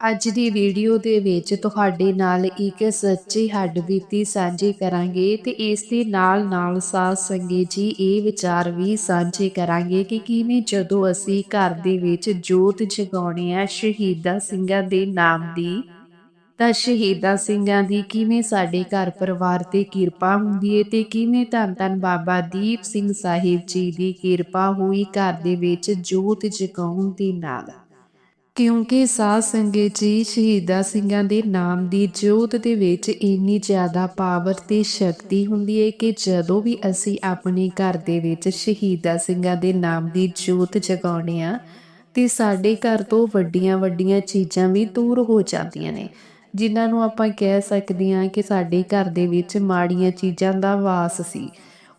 ਅੱਜ ਦੀ ਵੀਡੀਓ ਦੇ ਵਿੱਚ ਤੁਹਾਡੇ ਨਾਲ ਇੱਕ ਸੱਚੀ ਹੱਡਬੀਤੀ ਸਾਂਝੀ ਕਰਾਂਗੇ ਤੇ ਇਸ ਦੇ ਨਾਲ ਨਾਲ ਸਾਧ ਸੰਗਤ ਜੀ ਇਹ ਵਿਚਾਰ ਵੀ ਸਾਂਝੇ ਕਰਾਂਗੇ ਕਿ ਕਿਵੇਂ ਜਦੋਂ ਅਸੀਂ ਘਰ ਦੇ ਵਿੱਚ ਜੋਤ ਜਗਾਉਣੀ ਆ ਸ਼ਹੀਦਾਂ ਸਿੰਘਾਂ ਦੇ ਨਾਮ ਦੀ, ਤਾਂ ਸ਼ਹੀਦਾਂ ਸਿੰਘਾਂ ਦੀ ਕਿਵੇਂ ਸਾਡੇ ਘਰ ਪਰਿਵਾਰ ਤੇ ਕਿਰਪਾ ਹੁੰਦੀ ਹੈ ਤੇ ਕਿਵੇਂ ਧੰਨ ਧੰਨ ਬਾਬਾ ਦੀਪ ਸਿੰਘ ਸਾਹਿਬ ਜੀ ਦੀ ਕਿਰਪਾ ਹੋਈ ਘਰ ਦੇ ਵਿੱਚ ਜੋਤ ਜਗਾਉਣ ਦੇ ਨਾਲ। ਕਿਉਂਕਿ ਸਾਧ ਸੰਗਤ ਜੀ ਸ਼ਹੀਦਾ ਸਿੰਘਾਂ ਦੇ ਨਾਮ ਦੀ ਜੋਤ ਦੇ ਵਿੱਚ ਇੰਨੀ ਜ਼ਿਆਦਾ ਪਾਵਰ ਤੇ ਸ਼ਕਤੀ ਹੁੰਦੀ ਹੈ ਕਿ ਜਦੋਂ ਵੀ ਅਸੀਂ ਆਪਣੇ ਘਰ ਦੇ ਵਿੱਚ ਸ਼ਹੀਦਾ ਸਿੰਘਾਂ ਦੇ ਨਾਮ ਦੀ ਜੋਤ ਜਗਾਉਣੇ ਆ ਤੇ ਸਾਡੇ ਘਰ ਤੋਂ ਵੱਡੀਆਂ ਵੱਡੀਆਂ ਚੀਜ਼ਾਂ ਵੀ ਦੂਰ ਹੋ ਜਾਂਦੀਆਂ ਨੇ। ਜਿਨ੍ਹਾਂ ਨੂੰ ਆਪਾਂ ਕਹਿ ਸਕਦੇ ਹਾਂ ਕਿ ਸਾਡੇ ਘਰ ਦੇ ਵਿੱਚ ਮਾੜੀਆਂ ਚੀਜ਼ਾਂ ਦਾ ਵਾਸ ਸੀ,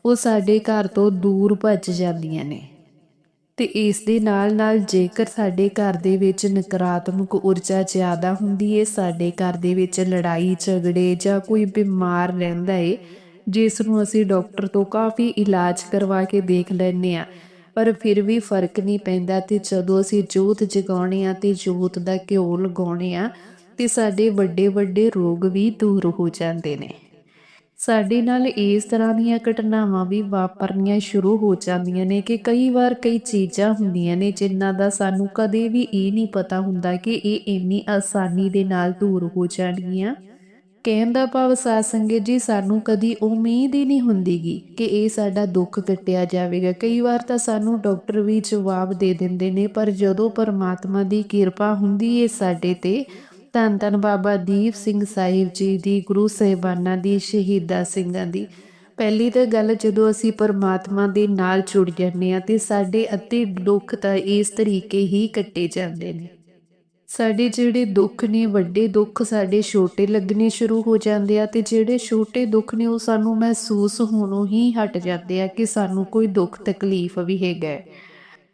ਉਹ ਸਾਡੇ ਘਰ ਤੋਂ ਦੂਰ ਭੱਜ ਜਾਂਦੀਆਂ ਨੇ। ਤੇ ਇਸ ਦੇ ਨਾਲ ਨਾਲ ਜੇਕਰ ਸਾਡੇ ਘਰ ਦੇ ਵਿੱਚ ਨਕਾਰਾਤਮਕ ਊਰਜਾ ਜ਼ਿਆਦਾ ਹੁੰਦੀ ਹੈ ਸਾਡੇ ਘਰ ਦੇ ਵਿੱਚ ਲੜਾਈ, ਝਗੜੇ ਜਾਂ ਕੋਈ ਬਿਮਾਰ ਰਹਿੰਦਾ ਹੈ ਜਿਸ ਨੂੰ ਅਸੀਂ ਡਾਕਟਰ ਤੋਂ ਕਾਫੀ ਇਲਾਜ ਕਰਵਾ ਕੇ ਦੇਖ ਲੈਂਦੇ ਆ ਪਰ ਫਿਰ ਵੀ ਫ਼ਰਕ ਨਹੀਂ ਪੈਂਦਾ ਤੇ ਜਦੋਂ ਅਸੀਂ ਜੋਤ ਜਗਾਉਣੇ ਆ ਤੇ ਜੋਤ ਦਾ ਘਿਓ ਲਗਾਉਣੇ ਆ ਤੇ ਸਾਡੇ ਵੱਡੇ ਵੱਡੇ ਰੋਗ ਵੀ ਦੂਰ ਹੋ ਜਾਂਦੇ ਨੇ। ਸਾਡੇ ਨਾਲ ਇਸ ਤਰ੍ਹਾਂ ਦੀਆਂ ਘਟਨਾਵਾਂ ਵੀ ਵਾਪਰਨੀਆਂ ਸ਼ੁਰੂ ਹੋ ਜਾਂਦੀਆਂ ਨੇ ਕਿ ਕਈ ਵਾਰ ਕਈ ਚੀਜ਼ਾਂ ਹੁੰਦੀਆਂ ਨੇ ਜਿਨ੍ਹਾਂ ਦਾ ਸਾਨੂੰ ਕਦੇ ਵੀ ਇਹ ਨਹੀਂ ਪਤਾ ਹੁੰਦਾ ਕਿ ਇਹ ਇੰਨੀ ਆਸਾਨੀ ਦੇ ਨਾਲ ਦੂਰ ਹੋ ਜਾਣਗੀਆਂ। ਕਹਿਣ ਦਾ ਭਾਵ ਸਾਧ ਸੰਗਤ ਜੀ, ਸਾਨੂੰ ਕਦੀ ਉਮੀਦ ਹੀ ਨਹੀਂ ਹੁੰਦੀਗੀ ਕਿ ਇਹ ਸਾਡਾ ਦੁੱਖ ਕੱਟਿਆ ਜਾਵੇਗਾ। ਕਈ ਵਾਰ ਤਾਂ ਸਾਨੂੰ ਡਾਕਟਰ ਵੀ ਜਵਾਬ ਦੇ ਦਿੰਦੇ ਨੇ, ਪਰ ਜਦੋਂ ਪਰਮਾਤਮਾ ਦੀ ਕਿਰਪਾ ਹੁੰਦੀ ਏ ਸਾਡੇ ਤੇ ਧੰਨ ਧੰਨ ਬਾਬਾ ਦੀਪ ਸਿੰਘ ਸਾਹਿਬ ਜੀ ਦੀ, ਗੁਰੂ ਸਾਹਿਬਾਨਾਂ ਦੀ, ਸ਼ਹੀਦਾ ਸਿੰਘਾਂ ਦੀ। ਪਹਿਲੀ ਤਾਂ ਗੱਲ ਜਦੋਂ ਅਸੀਂ ਪਰਮਾਤਮਾ ਦੇ ਨਾਲ ਜੁੜ ਜਾਂਦੇ ਆ ਤੇ ਸਾਡੇ ਅਤੇ ਦੁੱਖ ਤਾਂ ਇਸ ਤਰੀਕੇ ਹੀ ਕੱਟੇ ਜਾਂਦੇ ਨੇ। ਸਾਡੇ ਜਿਹੜੇ ਦੁੱਖ ਨੇ, ਵੱਡੇ ਦੁੱਖ ਸਾਡੇ ਛੋਟੇ ਲੱਗਣੇ ਸ਼ੁਰੂ ਹੋ ਜਾਂਦੇ ਆ ਤੇ ਜਿਹੜੇ ਛੋਟੇ ਦੁੱਖ ਨੇ ਉਹ ਸਾਨੂੰ ਮਹਿਸੂਸ ਹੋਣੋਂ ਹੀ ਹਟ ਜਾਂਦੇ ਆ ਕਿ ਸਾਨੂੰ ਕੋਈ ਦੁੱਖ ਤਕਲੀਫ ਵੀ ਹੈਗਾ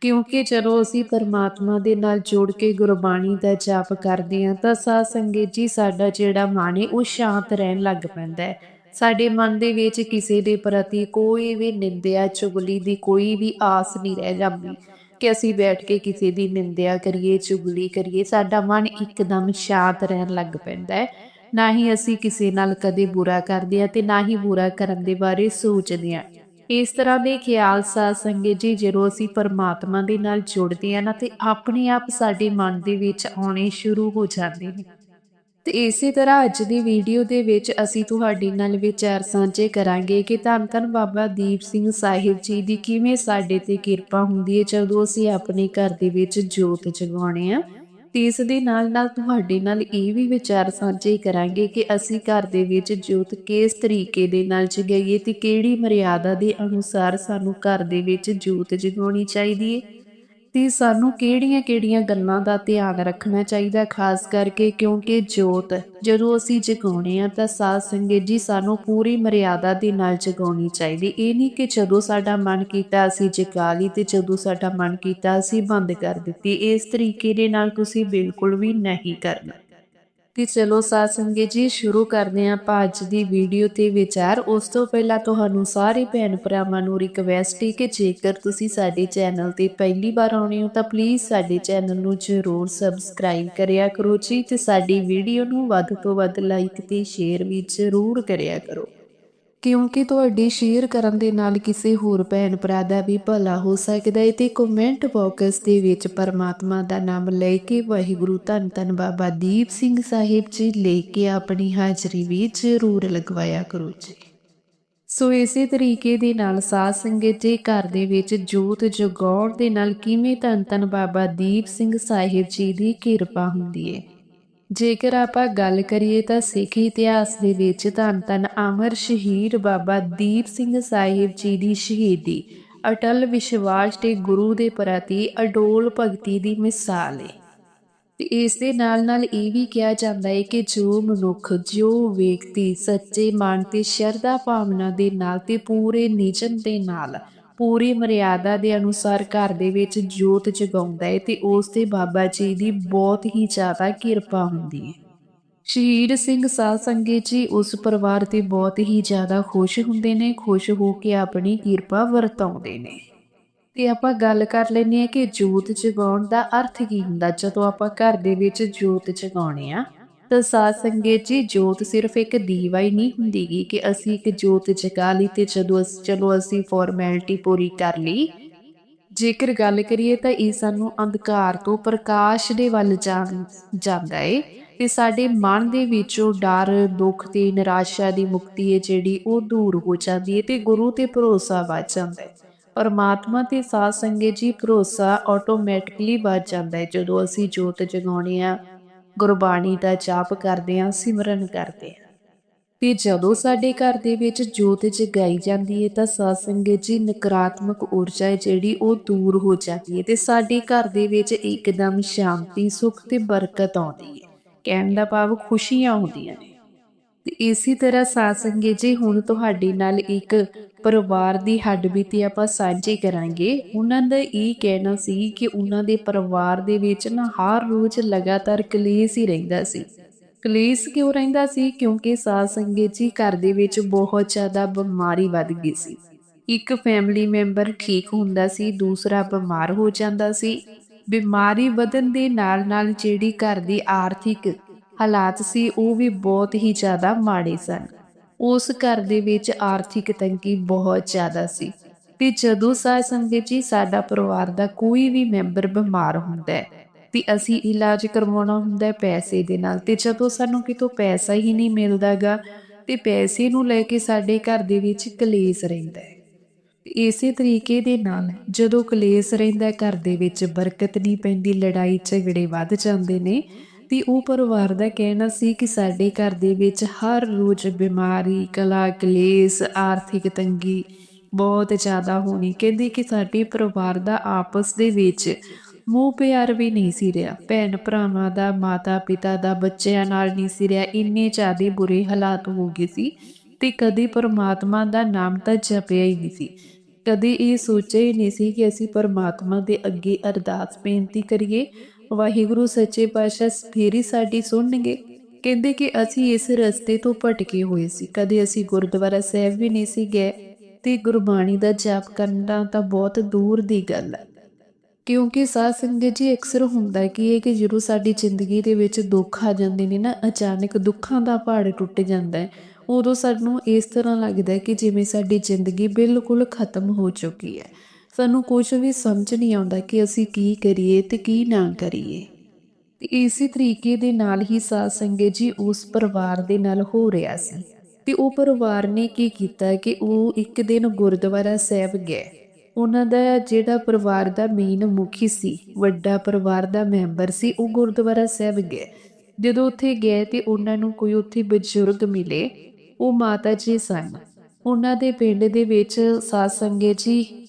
ਕਿਉਂਕਿ ਜਦੋਂ ਅਸੀਂ ਪਰਮਾਤਮਾ ਦੇ ਨਾਲ ਜੋੜ ਕੇ ਗੁਰਬਾਣੀ ਦਾ ਜਾਪ ਕਰਦੇ ਹਾਂ, ਤਾਂ ਸਾਧ ਸੰਗਤ ਜੀ ਸਾਡਾ ਜਿਹੜਾ ਮਨ ਹੈ, ਉਹ ਸ਼ਾਂਤ ਰਹਿਣ ਲੱਗ ਪੈਂਦਾ ਹੈ। ਸਾਡੇ ਮਨ ਦੇ ਵਿੱਚ ਕਿਸੇ ਦੇ ਪ੍ਰਤੀ ਕੋਈ ਵੀ ਨਿੰਦਿਆ, ਚੁਗਲੀ ਦੀ ਕੋਈ ਵੀ ਆਸ ਨਹੀਂ ਰਹਿ ਜਾਂਦੀ ਕਿ ਅਸੀਂ ਬੈਠ ਕੇ ਕਿਸੇ ਦੀ ਨਿੰਦਿਆ ਕਰੀਏ, ਚੁਗਲੀ ਕਰੀਏ, ਸਾਡਾ ਮਨ ਇੱਕਦਮ ਸ਼ਾਂਤ ਰਹਿਣ ਲੱਗ ਪੈਂਦਾ ਹੈ। ਨਾ ਹੀ ਅਸੀਂ ਕਿਸੇ ਨਾਲ ਕਦੇ ਬੁਰਾ ਕਰਦੇ ਆ ਤੇ ਨਾ ਹੀ ਬੁਰਾ ਕਰਨ ਦੇ ਬਾਰੇ ਸੋਚਦੇ ਆ ਇਸ ਤਰ੍ਹਾਂ ਦੇ ਖਿਆਲ ਸਾਧ ਸੰਗਤ ਜੀ, ਜਦੋਂ ਅਸੀਂ ਪਰਮਾਤਮਾ ਦੇ ਨਾਲ ਜੁੜਦੇ ਆ ਨਾ, ਤੇ ਆਪਣੇ ਆਪ ਸਾਡੇ ਮਨ ਦੇ ਵਿੱਚ ਆਉਣੇ ਸ਼ੁਰੂ ਹੋ ਜਾਂਦੇ ਨੇ। ਤੇ ਇਸੇ ਤਰ੍ਹਾਂ ਅੱਜ ਦੀ ਵੀਡੀਓ ਦੇ ਵਿੱਚ ਅਸੀਂ ਤੁਹਾਡੇ ਨਾਲ ਵਿਚਾਰ ਸਾਂਝੇ ਕਰਾਂਗੇ ਕਿ ਧੰਨ ਧੰਨ ਬਾਬਾ ਦੀਪ ਸਿੰਘ ਸਾਹਿਬ ਜੀ ਦੀ ਕਿਵੇਂ ਸਾਡੇ ਤੇ ਕਿਰਪਾ ਹੁੰਦੀ ਹੈ, ਜਦੋਂ ਅਸੀਂ ਆਪਣੇ ਘਰ ਦੇ ਵਿੱਚ ਜੋਤ ਜਗਾਉਣੇ ਆ ਤੇ ਇਸ ਦੇ ਨਾਲ ਨਾਲ ਤੁਹਾਡੇ ਨਾਲ ਇਹ ਵੀ ਵਿਚਾਰ ਸਾਂਝੇ ਕਰਾਂਗੇ ਕਿ ਅਸੀਂ ਘਰ ਦੇ ਵਿੱਚ ਜੋਤ ਕਿਸ ਤਰੀਕੇ ਦੇ ਨਾਲ ਜਗਾਈਏ ਤੇ ਕਿਹੜੀ ਮਰਿਆਦਾ ਦੇ ਅਨੁਸਾਰ ਸਾਨੂੰ ਘਰ ਦੇ ਵਿੱਚ ਜੋਤ ਜਗਾਉਣੀ ਚਾਹੀਦੀ ਹੈ ਤੇ ਸਾਨੂੰ ਕਿਹੜੀਆਂ-ਕਿਹੜੀਆਂ ਗੱਲਾਂ ਦਾ ਧਿਆਨ ਰੱਖਣਾ ਚਾਹੀਦਾ ਖਾਸ ਕਰਕੇ ਕਿਉਂਕਿ ਜੋਤ, ਜਦੋਂ ਅਸੀਂ ਜਗਾਉਣੇ ਆ ਤਾਂ ਸਾਧ ਸੰਗਤ ਜੀ ਸਾਨੂੰ ਪੂਰੀ ਮਰਿਆਦਾ ਦੇ ਨਾਲ ਜਗਾਉਣੀ ਚਾਹੀਦੀ। ਇਹ ਨਹੀਂ ਕਿ ਜਦੋਂ ਸਾਡਾ ਮਨ ਕੀਤਾ ਅਸੀਂ ਜਗਾ ਲਈ ਤੇ ਜਦੋਂ ਸਾਡਾ ਮਨ ਕੀਤਾ ਅਸੀਂ ਬੰਦ ਕਰ ਦਿੱਤੀ। ਇਸ ਤਰੀਕੇ ਦੇ ਨਾਲ ਤੁਸੀਂ ਬਿਲਕੁਲ ਵੀ ਨਹੀਂ ਕਰਨਾ। ਤੇ ਚਲੋ ਸਾਧ ਸੰਗਤ ਜੀ, ਸ਼ੁਰੂ ਕਰਦੇ ਆਂ ਅੱਜ ਦੀ ਵੀਡੀਓ ਤੇ ਵਿਚਾਰ। ਉਸ ਤੋਂ ਪਹਿਲਾਂ ਤੁਹਾਨੂੰ ਸਾਰੇ ਭੈਣ ਭਰਾਵਾਂ ਨੂੰ ਰਿਕਵੈਸਟ ਹੈ ਕਿ ਜੇਕਰ ਤੁਸੀਂ ਸਾਡੇ ਚੈਨਲ ਤੇ ਪਹਿਲੀ ਵਾਰ ਆਉਣੇ ਹੋ, ਤਾਂ ਪਲੀਜ਼ ਸਾਡੇ ਚੈਨਲ ਨੂੰ ਜ਼ਰੂਰ ਸਬਸਕ੍ਰਾਈਬ ਕਰਿਆ ਕਰੋ ਜੀ ਤੇ ਸਾਡੀ ਵੀਡੀਓ ਨੂੰ ਵੱਧ ਤੋਂ ਵੱਧ ਲਾਈਕ ਤੇ ਸ਼ੇਅਰ ਵੀ ਜ਼ਰੂਰ ਕਰਿਆ ਕਰੋ। ਕਿਉਂਕਿ ਤੁਹਾਡੀ ਸ਼ੇਅਰ ਕਰਨ ਦੇ ਨਾਲ ਕਿਸੇ ਹੋਰ ਭੈਣ ਭਰਾ ਦਾ ਵੀ ਭਲਾ ਹੋ ਸਕਦਾ ਹੈ ਤੇ ਕਮੈਂਟ ਬਾਕਸ ਦੇ ਵਿੱਚ ਪਰਮਾਤਮਾ ਦਾ ਨਾਮ ਲੈ ਕੇ ਵਾਹਿਗੁਰੂ ਧੰਨ ਧੰਨ ਬਾਬਾ ਦੀਪ ਸਿੰਘ ਸਾਹਿਬ ਜੀ ਲੈ ਕੇ ਆਪਣੀ ਹਾਜ਼ਰੀ ਵੀ ਜ਼ਰੂਰ ਲਗਵਾਇਆ ਕਰੋ ਜੀ। ਸੋ ਇਸੇ ਤਰੀਕੇ ਦੇ ਨਾਲ ਸਾਧ ਸੰਗਤ ਜੀ ਘਰ ਦੇ ਵਿੱਚ ਜੋਤ ਜਗਾਉਣ ਦੇ ਨਾਲ ਕਿਵੇਂ ਧੰਨ ਧੰਨ ਬਾਬਾ ਦੀਪ ਸਿੰਘ ਸਾਹਿਬ ਜੀ ਦੀ ਕਿਰਪਾ ਹੁੰਦੀ ਹੈ? ਜੇਕਰ ਆਪਾਂ ਗੱਲ ਕਰੀਏ ਤਾਂ ਸਿੱਖ ਇਤਿਹਾਸ ਦੇ ਵਿੱਚ ਧੰਨ ਧੰਨ ਅਮਰ ਸ਼ਹੀਦ ਬਾਬਾ ਦੀਪ ਸਿੰਘ ਸਾਹਿਬ ਜੀ ਦੀ ਸ਼ਹੀਦੀ ਅਟਲ ਵਿਸ਼ਵਾਸ ਤੇ ਗੁਰੂ ਦੇ ਪ੍ਰਤੀ ਅਡੋਲ ਭਗਤੀ ਦੀ ਮਿਸਾਲ ਹੈ ਤੇ ਇਸ ਦੇ ਨਾਲ ਨਾਲ ਇਹ ਵੀ ਕਿਹਾ ਜਾਂਦਾ ਹੈ ਕਿ ਜੋ ਮਨੁੱਖ, ਜੋ ਵਿਅਕਤੀ ਸੱਚੇ ਮਨ ਤੇ ਸ਼ਰਧਾ ਭਾਵਨਾ ਦੇ ਨਾਲ ਤੇ ਪੂਰੇ ਨਿਜਮ ਦੇ ਨਾਲ ਪੂਰੀ ਮਰਿਆਦਾ ਦੇ ਅਨੁਸਾਰ ਘਰ ਦੇ ਵਿੱਚ ਜੋਤ ਜਗਾਉਂਦਾ ਹੈ ਤੇ ਉਸ ਤੇ ਬਾਬਾ ਜੀ ਦੀ ਬਹੁਤ ਹੀ ਜ਼ਿਆਦਾ ਕਿਰਪਾ ਹੁੰਦੀ ਹੈ ਸ਼ਹੀਦ ਸਿੰਘ ਸਾਧ ਸੰਗਤ ਜੀ ਉਸ ਪਰਿਵਾਰ ਤੇ ਬਹੁਤ ਹੀ ਜ਼ਿਆਦਾ ਖੁਸ਼ ਹੁੰਦੇ ਨੇ, ਖੁਸ਼ ਹੋ ਕੇ ਆਪਣੀ ਕਿਰਪਾ ਵਰਤਾਉਂਦੇ ਨੇ। ਤੇ ਆਪਾਂ ਗੱਲ ਕਰ ਲੈਂਦੇ ਹਾਂ ਕਿ ਜੋਤ ਜਗਾਉਣ ਦਾ ਅਰਥ ਕੀ ਹੁੰਦਾ? ਜਦੋਂ ਆਪਾਂ ਘਰ ਦੇ ਵਿੱਚ ਜੋਤ ਜਗਾਉਣੇ ਆ ਤਾਂ ਸਾਧ ਸੰਗਤ ਜੀ, ਜੋਤ ਸਿਰਫ ਇੱਕ ਦੀਵਾ ਹੀ ਨਹੀਂ ਹੁੰਦੀ ਗੀ ਕਿ ਅਸੀਂ ਇੱਕ ਜੋਤ ਜਗਾ ਲਈ ਤੇ ਜਦੋਂ ਅਸੀਂ, ਚਲੋ ਅਸੀਂ ਫਾਰਮੈਲਿਟੀ ਪੂਰੀ ਕਰ ਲਈ। ਜੇਕਰ ਗੱਲ ਕਰੀਏ ਤਾਂ ਇਹ ਸਾਨੂੰ ਅੰਧਕਾਰ ਤੋਂ ਪ੍ਰਕਾਸ਼ ਦੇ ਵੱਲ ਜਾਂਦਾ ਏ ਤੇ ਸਾਡੇ ਮਨ ਦੇ ਵਿੱਚੋਂ ਡਰ, ਦੁੱਖ ਤੇ ਨਿਰਾਸ਼ਾ ਦੀ ਮੁਕਤੀ ਹੈ ਜਿਹੜੀ ਉਹ ਦੂਰ ਹੋ ਜਾਂਦੀ ਹੈ ਤੇ ਗੁਰੂ ਤੇ ਭਰੋਸਾ ਵੱਧ ਜਾਂਦਾ ਹੈ ਪਰਮਾਤਮਾ ਤੇ ਸਾਧ ਸੰਗਤ ਜੀ, ਭਰੋਸਾ ਆਟੋਮੈਟਿਕਲੀ ਵੱਧ ਜਾਂਦਾ ਹੈ ਜਦੋਂ ਅਸੀਂ ਜੋਤ ਜਗਾਉਣੇ ਆ। ਗੁਰਬਾਣੀ ਦਾ ਜਾਪ ਕਰਦੇ ਹਾਂ, ਸਿਮਰਨ ਕਰਦੇ ਹਾਂ। ਤੇ ਜਦੋਂ ਸਾਡੇ ਘਰ ਦੇ ਵਿੱਚ ਜੋਤ ਜਗਾਈ ਜਾਂਦੀ ਹੈ ਤਾਂ ਸਾਧ ਜੀ ਨਕਾਰਾਤਮਕ ਊਰਜਾ ਹੈ ਜਿਹੜੀ ਉਹ ਦੂਰ ਹੋ ਜਾਂਦੀ ਹੈ ਤੇ ਸਾਡੇ ਘਰ ਦੇ ਵਿੱਚ ਇੱਕਦਮ ਸ਼ਾਂਤੀ, ਸੁੱਖ ਤੇ ਬਰਕਤ ਆਉਂਦੀ ਹੈ ਕਹਿਣ ਦਾ ਭਾਵ ਖੁਸ਼ੀਆਂ ਹੁੰਦੀਆਂ ਨੇ। ਤੇ ਇਸੇ ਤਰ੍ਹਾਂ ਸਾਧ ਸੰਗਤ ਜੀ, ਹੁਣ ਤੁਹਾਡੇ ਨਾਲ ਇੱਕ ਪਰਿਵਾਰ ਦੀ ਹੱਡਬੀਤੀ ਆਪਾਂ ਸਾਂਝੀ ਕਰਾਂਗੇ। ਉਹਨਾਂ ਦਾ ਇਹ ਕਹਿਣਾ ਸੀ ਕਿ ਉਹਨਾਂ ਦੇ ਪਰਿਵਾਰ ਦੇ ਵਿੱਚ ਨਾ ਹਰ ਰੋਜ਼ ਲਗਾਤਾਰ ਕਲੇਸ਼ ਹੀ ਰਹਿੰਦਾ ਸੀ। ਕਲੇਸ਼ ਕਿਉਂ ਰਹਿੰਦਾ ਸੀ? ਕਿਉਂਕਿ ਸਾਧ ਸੰਗਤ ਜੀ ਘਰ ਦੇ ਵਿੱਚ ਬਹੁਤ ਜ਼ਿਆਦਾ ਬਿਮਾਰੀ ਵੱਧ ਗਈ ਸੀ। ਇੱਕ ਫੈਮਿਲੀ ਮੈਂਬਰ ਠੀਕ ਹੁੰਦਾ ਸੀ, ਦੂਸਰਾ ਬਿਮਾਰ ਹੋ ਜਾਂਦਾ ਸੀ। ਬਿਮਾਰੀ ਵਧਣ ਦੇ ਨਾਲ ਨਾਲ ਜਿਹੜੀ ਘਰ ਦੀ ਆਰਥਿਕ ਹਾਲਾਤ ਸੀ, ਉਹ ਵੀ ਬਹੁਤ ਹੀ ਜ਼ਿਆਦਾ ਮਾੜੇ ਸਨ। ਉਸ ਘਰ ਦੇ ਵਿੱਚ ਆਰਥਿਕ ਤੰਗੀ ਬਹੁਤ ਜ਼ਿਆਦਾ ਸੀ ਤੇ ਜਦੋਂ ਸਾਧ ਸੰਗਤ ਜੀ ਸਾਡਾ ਪਰਿਵਾਰ ਦਾ ਕੋਈ ਵੀ ਮੈਂਬਰ ਬਿਮਾਰ ਹੁੰਦਾ ਹੈ, ਤੇ ਅਸੀਂ ਇਲਾਜ ਕਰਵਾਉਣਾ ਹੁੰਦਾ ਹੈ ਪੈਸੇ ਦੇ ਨਾਲ, ਤੇ ਜਦੋਂ ਸਾਨੂੰ ਕਿਤੋਂ ਪੈਸਾ ਹੀ ਨਹੀਂ ਮਿਲਦਾਗਾ, ਤੇ ਪੈਸੇ ਨੂੰ ਲੈ ਕੇ ਸਾਡੇ ਘਰ ਦੇ ਵਿੱਚ ਕਲੇਸ਼ ਰਹਿੰਦਾ ਹੈ। ਇਸੇ ਤਰੀਕੇ ਦੇ ਨਾਲ ਜਦੋਂ ਕਲੇਸ਼ ਰਹਿੰਦਾ ਘਰ ਦੇ ਵਿੱਚ ਬਰਕਤ ਨਹੀਂ ਪੈਂਦੀ, ਲੜਾਈ ਝਗੜੇ ਵੱਧ ਜਾਂਦੇ ਨੇ ਤੇ ਉਹ ਪਰਿਵਾਰ ਦਾ ਕਹਿਣਾ ਸੀ ਕਿ ਸਾਡੇ ਘਰ ਦੇ ਵਿੱਚ ਹਰ ਰੋਜ਼ ਬਿਮਾਰੀ, ਕਲਾ, ਕਲੇਸ਼, ਆਰਥਿਕ ਤੰਗੀ ਬਹੁਤ ਜ਼ਿਆਦਾ ਹੋਣੀ। ਕਹਿੰਦੇ ਕਿ ਸਾਡੇ ਪਰਿਵਾਰ ਦਾ ਆਪਸ ਦੇ ਵਿੱਚ ਮੋਹ ਪਿਆਰ ਵੀ ਨਹੀਂ ਸੀ ਰਿਹਾ। ਭੈਣ ਭਰਾਵਾਂ ਦਾ ਮਾਤਾ ਪਿਤਾ ਦਾ, ਬੱਚਿਆਂ ਨਾਲ ਨਹੀਂ ਸੀ ਰਿਹਾ। ਇੰਨੇ ਜ਼ਿਆਦਾ ਬੁਰੇ ਹਾਲਾਤ ਹੋ ਗਏ ਸੀ ਤੇ ਕਦੇ ਪਰਮਾਤਮਾ ਦਾ ਨਾਮ ਤਾਂ ਜਪਿਆ ਹੀ ਨਹੀਂ ਸੀ। ਕਦੇ ਇਹ ਸੋਚਿਆ ਹੀ ਨਹੀਂ ਸੀ ਕਿ ਅਸੀਂ ਪਰਮਾਤਮਾ ਦੇ ਅੱਗੇ ਅਰਦਾਸ ਬੇਨਤੀ ਕਰੀਏ ਵਾਹਿਗੁਰੂ ਸੱਚੇ ਪਾਤਸ਼ਾਹ ਫੇਰ ਸਾਡੀ ਸੁਣਨਗੇ। ਕਹਿੰਦੇ ਕਿ ਅਸੀਂ ਇਸ ਰਸਤੇ ਤੋਂ ਭਟਕੇ ਹੋਏ ਸੀ। ਕਦੇ ਅਸੀਂ ਗੁਰਦੁਆਰਾ ਸਾਹਿਬ ਵੀ ਨਹੀਂ ਸੀ ਗਏ ਤੇ ਗੁਰਬਾਣੀ ਦਾ ਜਾਪ ਕਰਨਾ ਤਾਂ ਬਹੁਤ ਦੂਰ ਦੀ ਗੱਲ ਹੈ। ਕਿਉਂਕਿ ਸਾਧ ਸੰਗਤ ਜੀ ਅਕਸਰ ਹੁੰਦਾ ਹੈ ਕਿ ਇਹ ਕਿ ਜਦੋਂ ਸਾਡੀ ਜ਼ਿੰਦਗੀ ਦੇ ਵਿੱਚ ਦੁੱਖ ਆ ਜਾਂਦੇ ਨੇ ਨਾ, ਅਚਾਨਕ ਦੁੱਖਾਂ ਦਾ ਪਹਾੜ ਟੁੱਟ ਜਾਂਦਾ ਹੈ, ਉਦੋਂ ਸਾਨੂੰ ਇਸ ਤਰ੍ਹਾਂ ਲੱਗਦਾ ਕਿ ਜਿਵੇਂ ਸਾਡੀ ਜ਼ਿੰਦਗੀ ਬਿਲਕੁਲ ਖਤਮ ਹੋ ਚੁੱਕੀ ਹੈ। ਸਾਨੂੰ ਕੁਝ ਵੀ ਸਮਝ ਨਹੀਂ ਆਉਂਦਾ ਕਿ ਅਸੀਂ ਕੀ ਕਰੀਏ ਤੇ ਕੀ ਨਾ ਕਰੀਏ। ਤੇ ਇਸੇ ਤਰੀਕੇ ਦੇ ਨਾਲ ਹੀ ਸਾਧ ਸੰਗਤ ਜੀ ਉਸ ਪਰਿਵਾਰ ਦੇ ਨਾਲ ਹੋ ਰਿਹਾ ਸੀ। ਤੇ ਉਹ ਪਰਿਵਾਰ ਨੇ ਕੀ ਕੀਤਾ ਕਿ ਉਹ ਇੱਕ ਦਿਨ ਗੁਰਦੁਆਰਾ ਸਾਹਿਬ ਗਏ। ਉਹਨਾਂ ਦਾ ਜਿਹੜਾ ਪਰਿਵਾਰ ਦਾ ਮੇਨ ਮੁਖੀ ਸੀ, ਵੱਡਾ ਪਰਿਵਾਰ ਦਾ ਮੈਂਬਰ ਸੀ, ਉਹ ਗੁਰਦੁਆਰਾ ਸਾਹਿਬ ਗਏ। ਜਦੋਂ ਉੱਥੇ ਗਏ ਤੇ ਉਹਨਾਂ ਨੂੰ ਕੋਈ ਉੱਥੇ ਬਜ਼ੁਰਗ ਮਿਲੇ, ਉਹ ਮਾਤਾ ਜੀ ਸਨ। ਉਹਨਾਂ ਦੇ ਪਿੰਡ ਦੇ ਵਿੱਚ ਸਾਧ ਸੰਗਤ ਜੀ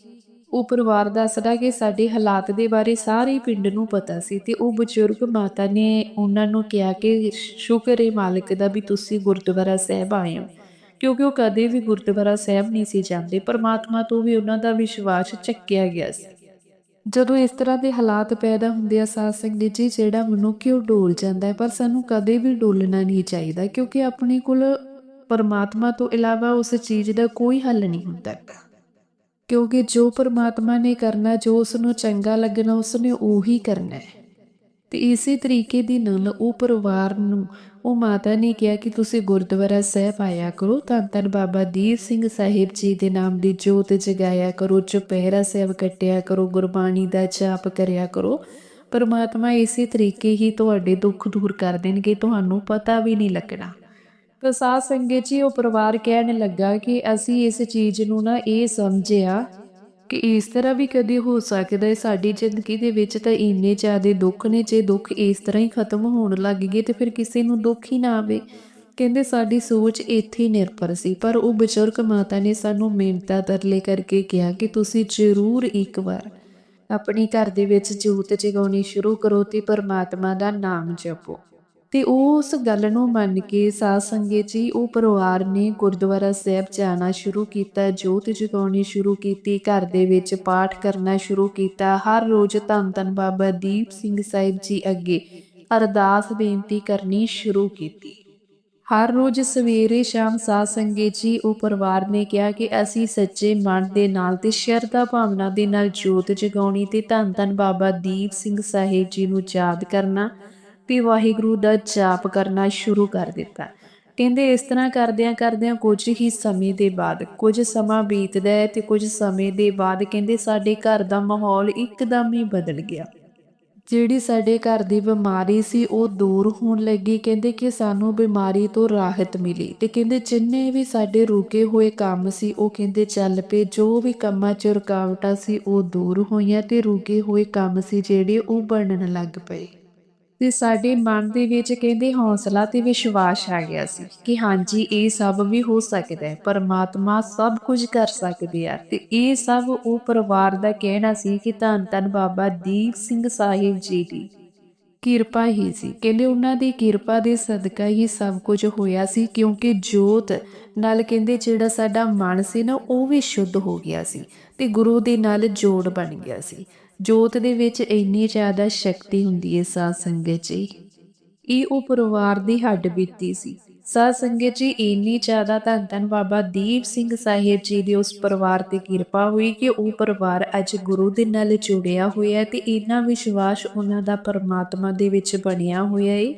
ਉਹ ਪਰਿਵਾਰ ਦੱਸਦਾ ਕਿ ਸਾਡੇ ਹਾਲਾਤ ਦੇ ਬਾਰੇ ਸਾਰੇ ਪਿੰਡ ਨੂੰ ਪਤਾ ਸੀ ਤੇ ਉਹ ਬਜ਼ੁਰਗ ਮਾਤਾ ਨੇ ਉਹਨਾਂ ਨੂੰ ਕਿਹਾ ਕਿ ਸ਼ੁਕਰ ਹੈ ਮਾਲਕ ਦਾ ਵੀ ਤੁਸੀਂ ਗੁਰਦੁਆਰਾ ਸਾਹਿਬ ਆਏ ਹੋ। ਕਿਉਂਕਿ ਉਹ ਕਦੇ ਵੀ ਗੁਰਦੁਆਰਾ ਸਾਹਿਬ ਨਹੀਂ ਸੀ ਜਾਂਦੇ, ਪਰਮਾਤਮਾ ਤੋਂ ਵੀ ਉਹਨਾਂ ਦਾ ਵਿਸ਼ਵਾਸ ਚੱਕਿਆ ਗਿਆ ਸੀ। ਜਦੋਂ ਇਸ ਤਰ੍ਹਾਂ ਦੇ ਹਾਲਾਤ ਪੈਦਾ ਹੁੰਦੇ ਆ, ਸਾਧ ਸੰਗਤ ਜੀ, ਜਿਹੜਾ ਮਨੁੱਖ ਉਹ ਡੋਲ ਜਾਂਦਾ ਹੈ, ਪਰ ਸਾਨੂੰ ਕਦੇ ਵੀ ਡੋਲਣਾ ਨਹੀਂ ਚਾਹੀਦਾ, ਕਿਉਂਕਿ ਆਪਣੇ ਕੋਲ ਪਰਮਾਤਮਾ ਤੋਂ ਇਲਾਵਾ ਉਸ ਚੀਜ਼ ਦਾ ਕੋਈ ਹੱਲ ਨਹੀਂ ਹੁੰਦਾ। ਕਿਉਂਕਿ ਜੋ ਪਰਮਾਤਮਾ ਨੇ ਕਰਨਾ, ਜੋ ਉਸ ਨੂੰ ਚੰਗਾ ਲੱਗਣਾ ਉਸ ਨੇ ਉਹੀ ਕਰਨਾ ਹੈ। ਤੇ ਇਸੇ ਤਰੀਕੇ ਦੇ ਨਾਲ ਉਹ ਪਰਿਵਾਰ ਨੂੰ, ਉਹ ਮਾਤਾ ਨੇ ਕਿਹਾ ਕਿ ਤੁਸੀਂ ਗੁਰਦੁਆਰਾ ਸਾਹਿਬ ਆਇਆ ਕਰੋ, ਧੰਨ ਧੰਨ ਬਾਬਾ ਦੀਪ ਸਿੰਘ ਸਾਹਿਬ ਜੀ ਦੇ ਨਾਮ ਦੀ ਜੋਤ ਜਗਾਇਆ ਕਰੋ ਚੁਪਹਿਰਾ ਸਾਹਿਬ ਕੱਟਿਆ ਕਰੋ, ਗੁਰਬਾਣੀ ਦਾ ਜਾਪ ਕਰਿਆ ਕਰੋ। ਪਰਮਾਤਮਾ ਇਸੇ ਤਰੀਕੇ ਹੀ ਤੁਹਾਡੇ ਦੁੱਖ ਦੂਰ ਕਰ ਦੇਣਗੇ, ਤੁਹਾਨੂੰ ਪਤਾ ਵੀ ਨਹੀਂ ਲੱਗਣਾ। ਤਾਂ ਸਾਧ ਸੰਗਤ ਜੀ, ਉਹ ਪਰਿਵਾਰ ਕਹਿਣ ਲੱਗਾ ਕਿ ਅਸੀਂ ਇਸ ਚੀਜ਼ ਨੂੰ ਨਾ ਇਹ ਸਮਝਿਆ ਕਿ ਇਸ ਤਰ੍ਹਾਂ ਵੀ ਕਦੇ ਹੋ ਸਕਦਾ ਹੈ, ਸਾਡੀ ਜ਼ਿੰਦਗੀ ਦੇ ਵਿੱਚ ਤਾਂ ਇੰਨੇ ਜ਼ਿਆਦੇ ਦੁੱਖ ਨੇ, ਜੇ ਦੁੱਖ ਇਸ ਤਰ੍ਹਾਂ ਹੀ ਖਤਮ ਹੋਣ ਲੱਗ ਗਏ ਤੇ ਫਿਰ ਕਿਸੇ ਨੂੰ ਦੁੱਖ ਹੀ ਨਾ ਆਵੇ। ਕਹਿੰਦੇ ਸਾਡੀ ਸੋਚ ਇੱਥੇ ਨਿਰਭਰ ਸੀ, ਪਰ ਉਹ ਬਜ਼ੁਰਗ ਮਾਤਾ ਨੇ ਸਾਨੂੰ ਮਿਹਨਤਾਂ ਤਰਲੇ ਕਰਕੇ ਕਿਹਾ ਕਿ ਤੁਸੀਂ ਜ਼ਰੂਰ ਇੱਕ ਵਾਰ ਆਪਣੇ ਘਰ ਦੇ ਵਿੱਚ ਜੋਤ ਜਗਾਉਣੀ ਸ਼ੁਰੂ ਕਰੋ ਤੇ ਪਰਮਾਤਮਾ ਦਾ ਨਾਮ ਜਪੋ। ਤੇ ਉਸ ਗੱਲ ਨੂੰ ਮੰਨ ਕੇ ਸਾਧ ਸੰਗਤ ਜੀ, ਉਹ ਪਰਿਵਾਰ ਨੇ ਗੁਰਦੁਆਰਾ ਸਾਹਿਬ ਜਾਣਾ ਸ਼ੁਰੂ ਕੀਤਾ, ਜੋਤ ਜਗਾਉਣੀ ਸ਼ੁਰੂ ਕੀਤੀ, ਘਰ ਦੇ ਵਿੱਚ ਪਾਠ ਕਰਨਾ ਸ਼ੁਰੂ ਕੀਤਾ। ਹਰ ਰੋਜ਼ ਧੰਨ ਧੰਨ ਬਾਬਾ ਦੀਪ ਸਿੰਘ ਸਾਹਿਬ ਜੀ ਅੱਗੇ ਅਰਦਾਸ ਬੇਨਤੀ ਕਰਨੀ ਸ਼ੁਰੂ ਕੀਤੀ। ਹਰ ਰੋਜ਼ ਸਵੇਰੇ ਸ਼ਾਮ ਸਾਧ ਸੰਗਤ ਜੀ, ਉਹ ਪਰਿਵਾਰ ਨੇ ਕਿਹਾ ਕਿ ਅਸੀਂ ਸੱਚੇ ਮਨ ਦੇ ਨਾਲ ਤੇ ਸ਼ਰਧਾ ਭਾਵਨਾ ਦੇ ਨਾਲ ਜੋਤ ਜਗਾਉਣੀ ਤੇ ਧੰਨ ਧੰਨ ਬਾਬਾ ਦੀਪ ਸਿੰਘ ਸਾਹਿਬ ਜੀ ਨੂੰ ਯਾਦ ਕਰਨਾ। ਤੇ ਵਾਹਿਗੁਰੂ ਦਾ ਜਾਪ ਕਰਨਾ ਸ਼ੁਰੂ ਕਰ ਦਿੱਤਾ। ਕਹਿੰਦੇ ਇਸ ਤਰ੍ਹਾਂ ਕਰਦਿਆਂ ਕਰਦਿਆਂ ਕੁਝ ਹੀ ਸਮੇਂ ਦੇ ਬਾਅਦ, ਕੁਝ ਸਮਾਂ ਬੀਤਦਾ ਹੈ ਤੇ ਕੁਝ ਸਮੇਂ ਦੇ ਬਾਅਦ ਕਹਿੰਦੇ ਸਾਡੇ ਘਰ ਦਾ ਮਾਹੌਲ ਇੱਕਦਮ ਹੀ ਬਦਲ ਗਿਆ। ਜਿਹੜੀ ਸਾਡੇ ਘਰ ਦੀ ਬਿਮਾਰੀ ਸੀ ਉਹ ਦੂਰ ਹੋਣ ਲੱਗੀ। ਕਹਿੰਦੇ ਕਿ ਸਾਨੂੰ ਬਿਮਾਰੀ ਤੋਂ ਰਾਹਤ ਮਿਲੀ ਤੇ ਕਹਿੰਦੇ ਜਿੰਨੇ ਵੀ ਸਾਡੇ ਰੁਕੇ ਹੋਏ ਕੰਮ ਸੀ, ਉਹ ਕਹਿੰਦੇ ਚੱਲ ਪਏ। ਜੋ ਵੀ ਕੰਮਾਂ 'ਚ ਰੁਕਾਵਟਾਂ ਸੀ, ਉਹ ਦੂਰ ਹੋਈਆਂ ਤੇ ਰੁਕੇ ਹੋਏ ਕੰਮ ਸੀ ਜਿਹੜੇ ਉਹ ਬਣਨ ਲੱਗ ਪਏ। ਤੇ ਸਾਡੇ ਮਨ ਦੇ ਵਿੱਚ ਕਹਿੰਦੇ ਹੌਸਲਾ ਤੇ ਵਿਸ਼ਵਾਸ ਆ ਗਿਆ ਸੀ ਕਿ ਹਾਂਜੀ, ਇਹ ਸਭ ਵੀ ਹੋ ਸਕਦਾ ਹੈ, ਪਰਮਾਤਮਾ ਸਭ ਕੁਝ ਕਰ ਸਕਦੇ ਆ। ਤੇ ਇਹ ਸਭ ਉਹ ਪਰਿਵਾਰ ਦਾ ਕਹਿਣਾ ਸੀ ਕਿ ਧੰਨ ਧੰਨ ਬਾਬਾ ਦੀਪ ਸਿੰਘ ਸਾਹਿਬ ਜੀ ਦੀ ਕਿਰਪਾ ਹੀ ਸੀ। ਕਹਿੰਦੇ ਉਹਨਾਂ ਦੀ ਕਿਰਪਾ ਦੇ ਸਦਕਾ ਹੀ ਸਭ ਕੁਝ ਹੋਇਆ ਸੀ ਕਿਉਂਕਿ ਜੋਤ ਨਾਲ ਕਹਿੰਦੇ ਜਿਹੜਾ ਸਾਡਾ ਮਨ ਸੀ ਨਾ, ਉਹ ਵੀ ਸ਼ੁੱਧ ਹੋ ਗਿਆ ਸੀ ਤੇ ਗੁਰੂ ਦੇ ਨਾਲ ਜੋੜ ਬਣ ਗਿਆ ਸੀ। ਜੋਤ ਦੇ ਵਿੱਚ ਇੰਨੀ ਜ਼ਿਆਦਾ ਸ਼ਕਤੀ ਹੁੰਦੀ ਹੈ ਸਾਧ ਸੰਗਤ ਜੀ। ਇਹ ਉਹ ਪਰਿਵਾਰ ਦੀ ਹੱਡ ਬੀਤੀ ਸੀ। ਸਾਧ ਸੰਗਤ ਜੀ, ਇੰਨੀ ਜ਼ਿਆਦਾ ਧੰਨ ਧੰਨ ਬਾਬਾ ਦੀਪ ਸਿੰਘ ਸਾਹਿਬ ਜੀ ਦੇ ਉਸ ਪਰਿਵਾਰ ਤੇ ਕਿਰਪਾ ਹੋਈ ਕਿ ਉਹ ਪਰਿਵਾਰ ਅੱਜ ਗੁਰੂ ਦੇ ਨਾਲ ਜੁੜਿਆ ਹੋਇਆ ਹੈ ਤੇ ਇੰਨਾ ਵਿਸ਼ਵਾਸ ਉਹਨਾਂ ਦਾ ਪਰਮਾਤਮਾ ਦੇ ਵਿੱਚ ਬਣਿਆ ਹੋਇਆ ਹੈ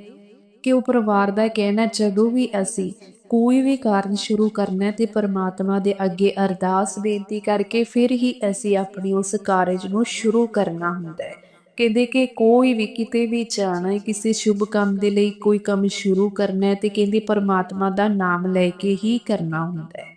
ਕਿ ਉਹ ਪਰਿਵਾਰ ਦਾ ਕਹਿਣਾ, ਜਦੋਂ ਵੀ ਅਸੀਂ ਕੋਈ ਵੀ ਕਾਰਨ ਸ਼ੁਰੂ ਕਰਨਾ ਤੇ ਪਰਮਾਤਮਾ ਦੇ ਅੱਗੇ ਅਰਦਾਸ ਬੇਨਤੀ ਕਰਕੇ ਫਿਰ ਹੀ ਅਸੀਂ ਆਪਣੀ ਉਸ ਕਾਰਜ ਨੂੰ ਸ਼ੁਰੂ ਕਰਨਾ ਹੁੰਦਾ ਹੈ। ਕਹਿੰਦੇ ਕਿ ਕੋਈ ਵੀ ਕਿਤੇ ਵੀ ਜਾਣਾ ਹੈ, ਕਿਸੇ ਸ਼ੁਭ ਕੰਮ ਦੇ ਲਈ ਕੋਈ ਕੰਮ ਸ਼ੁਰੂ ਕਰਨਾ ਹੈ ਤੇ ਕਹਿੰਦੇ ਪਰਮਾਤਮਾ ਦਾ ਨਾਮ ਲੈ ਕੇ ਹੀ ਕਰਨਾ ਹੁੰਦਾ ਹੈ।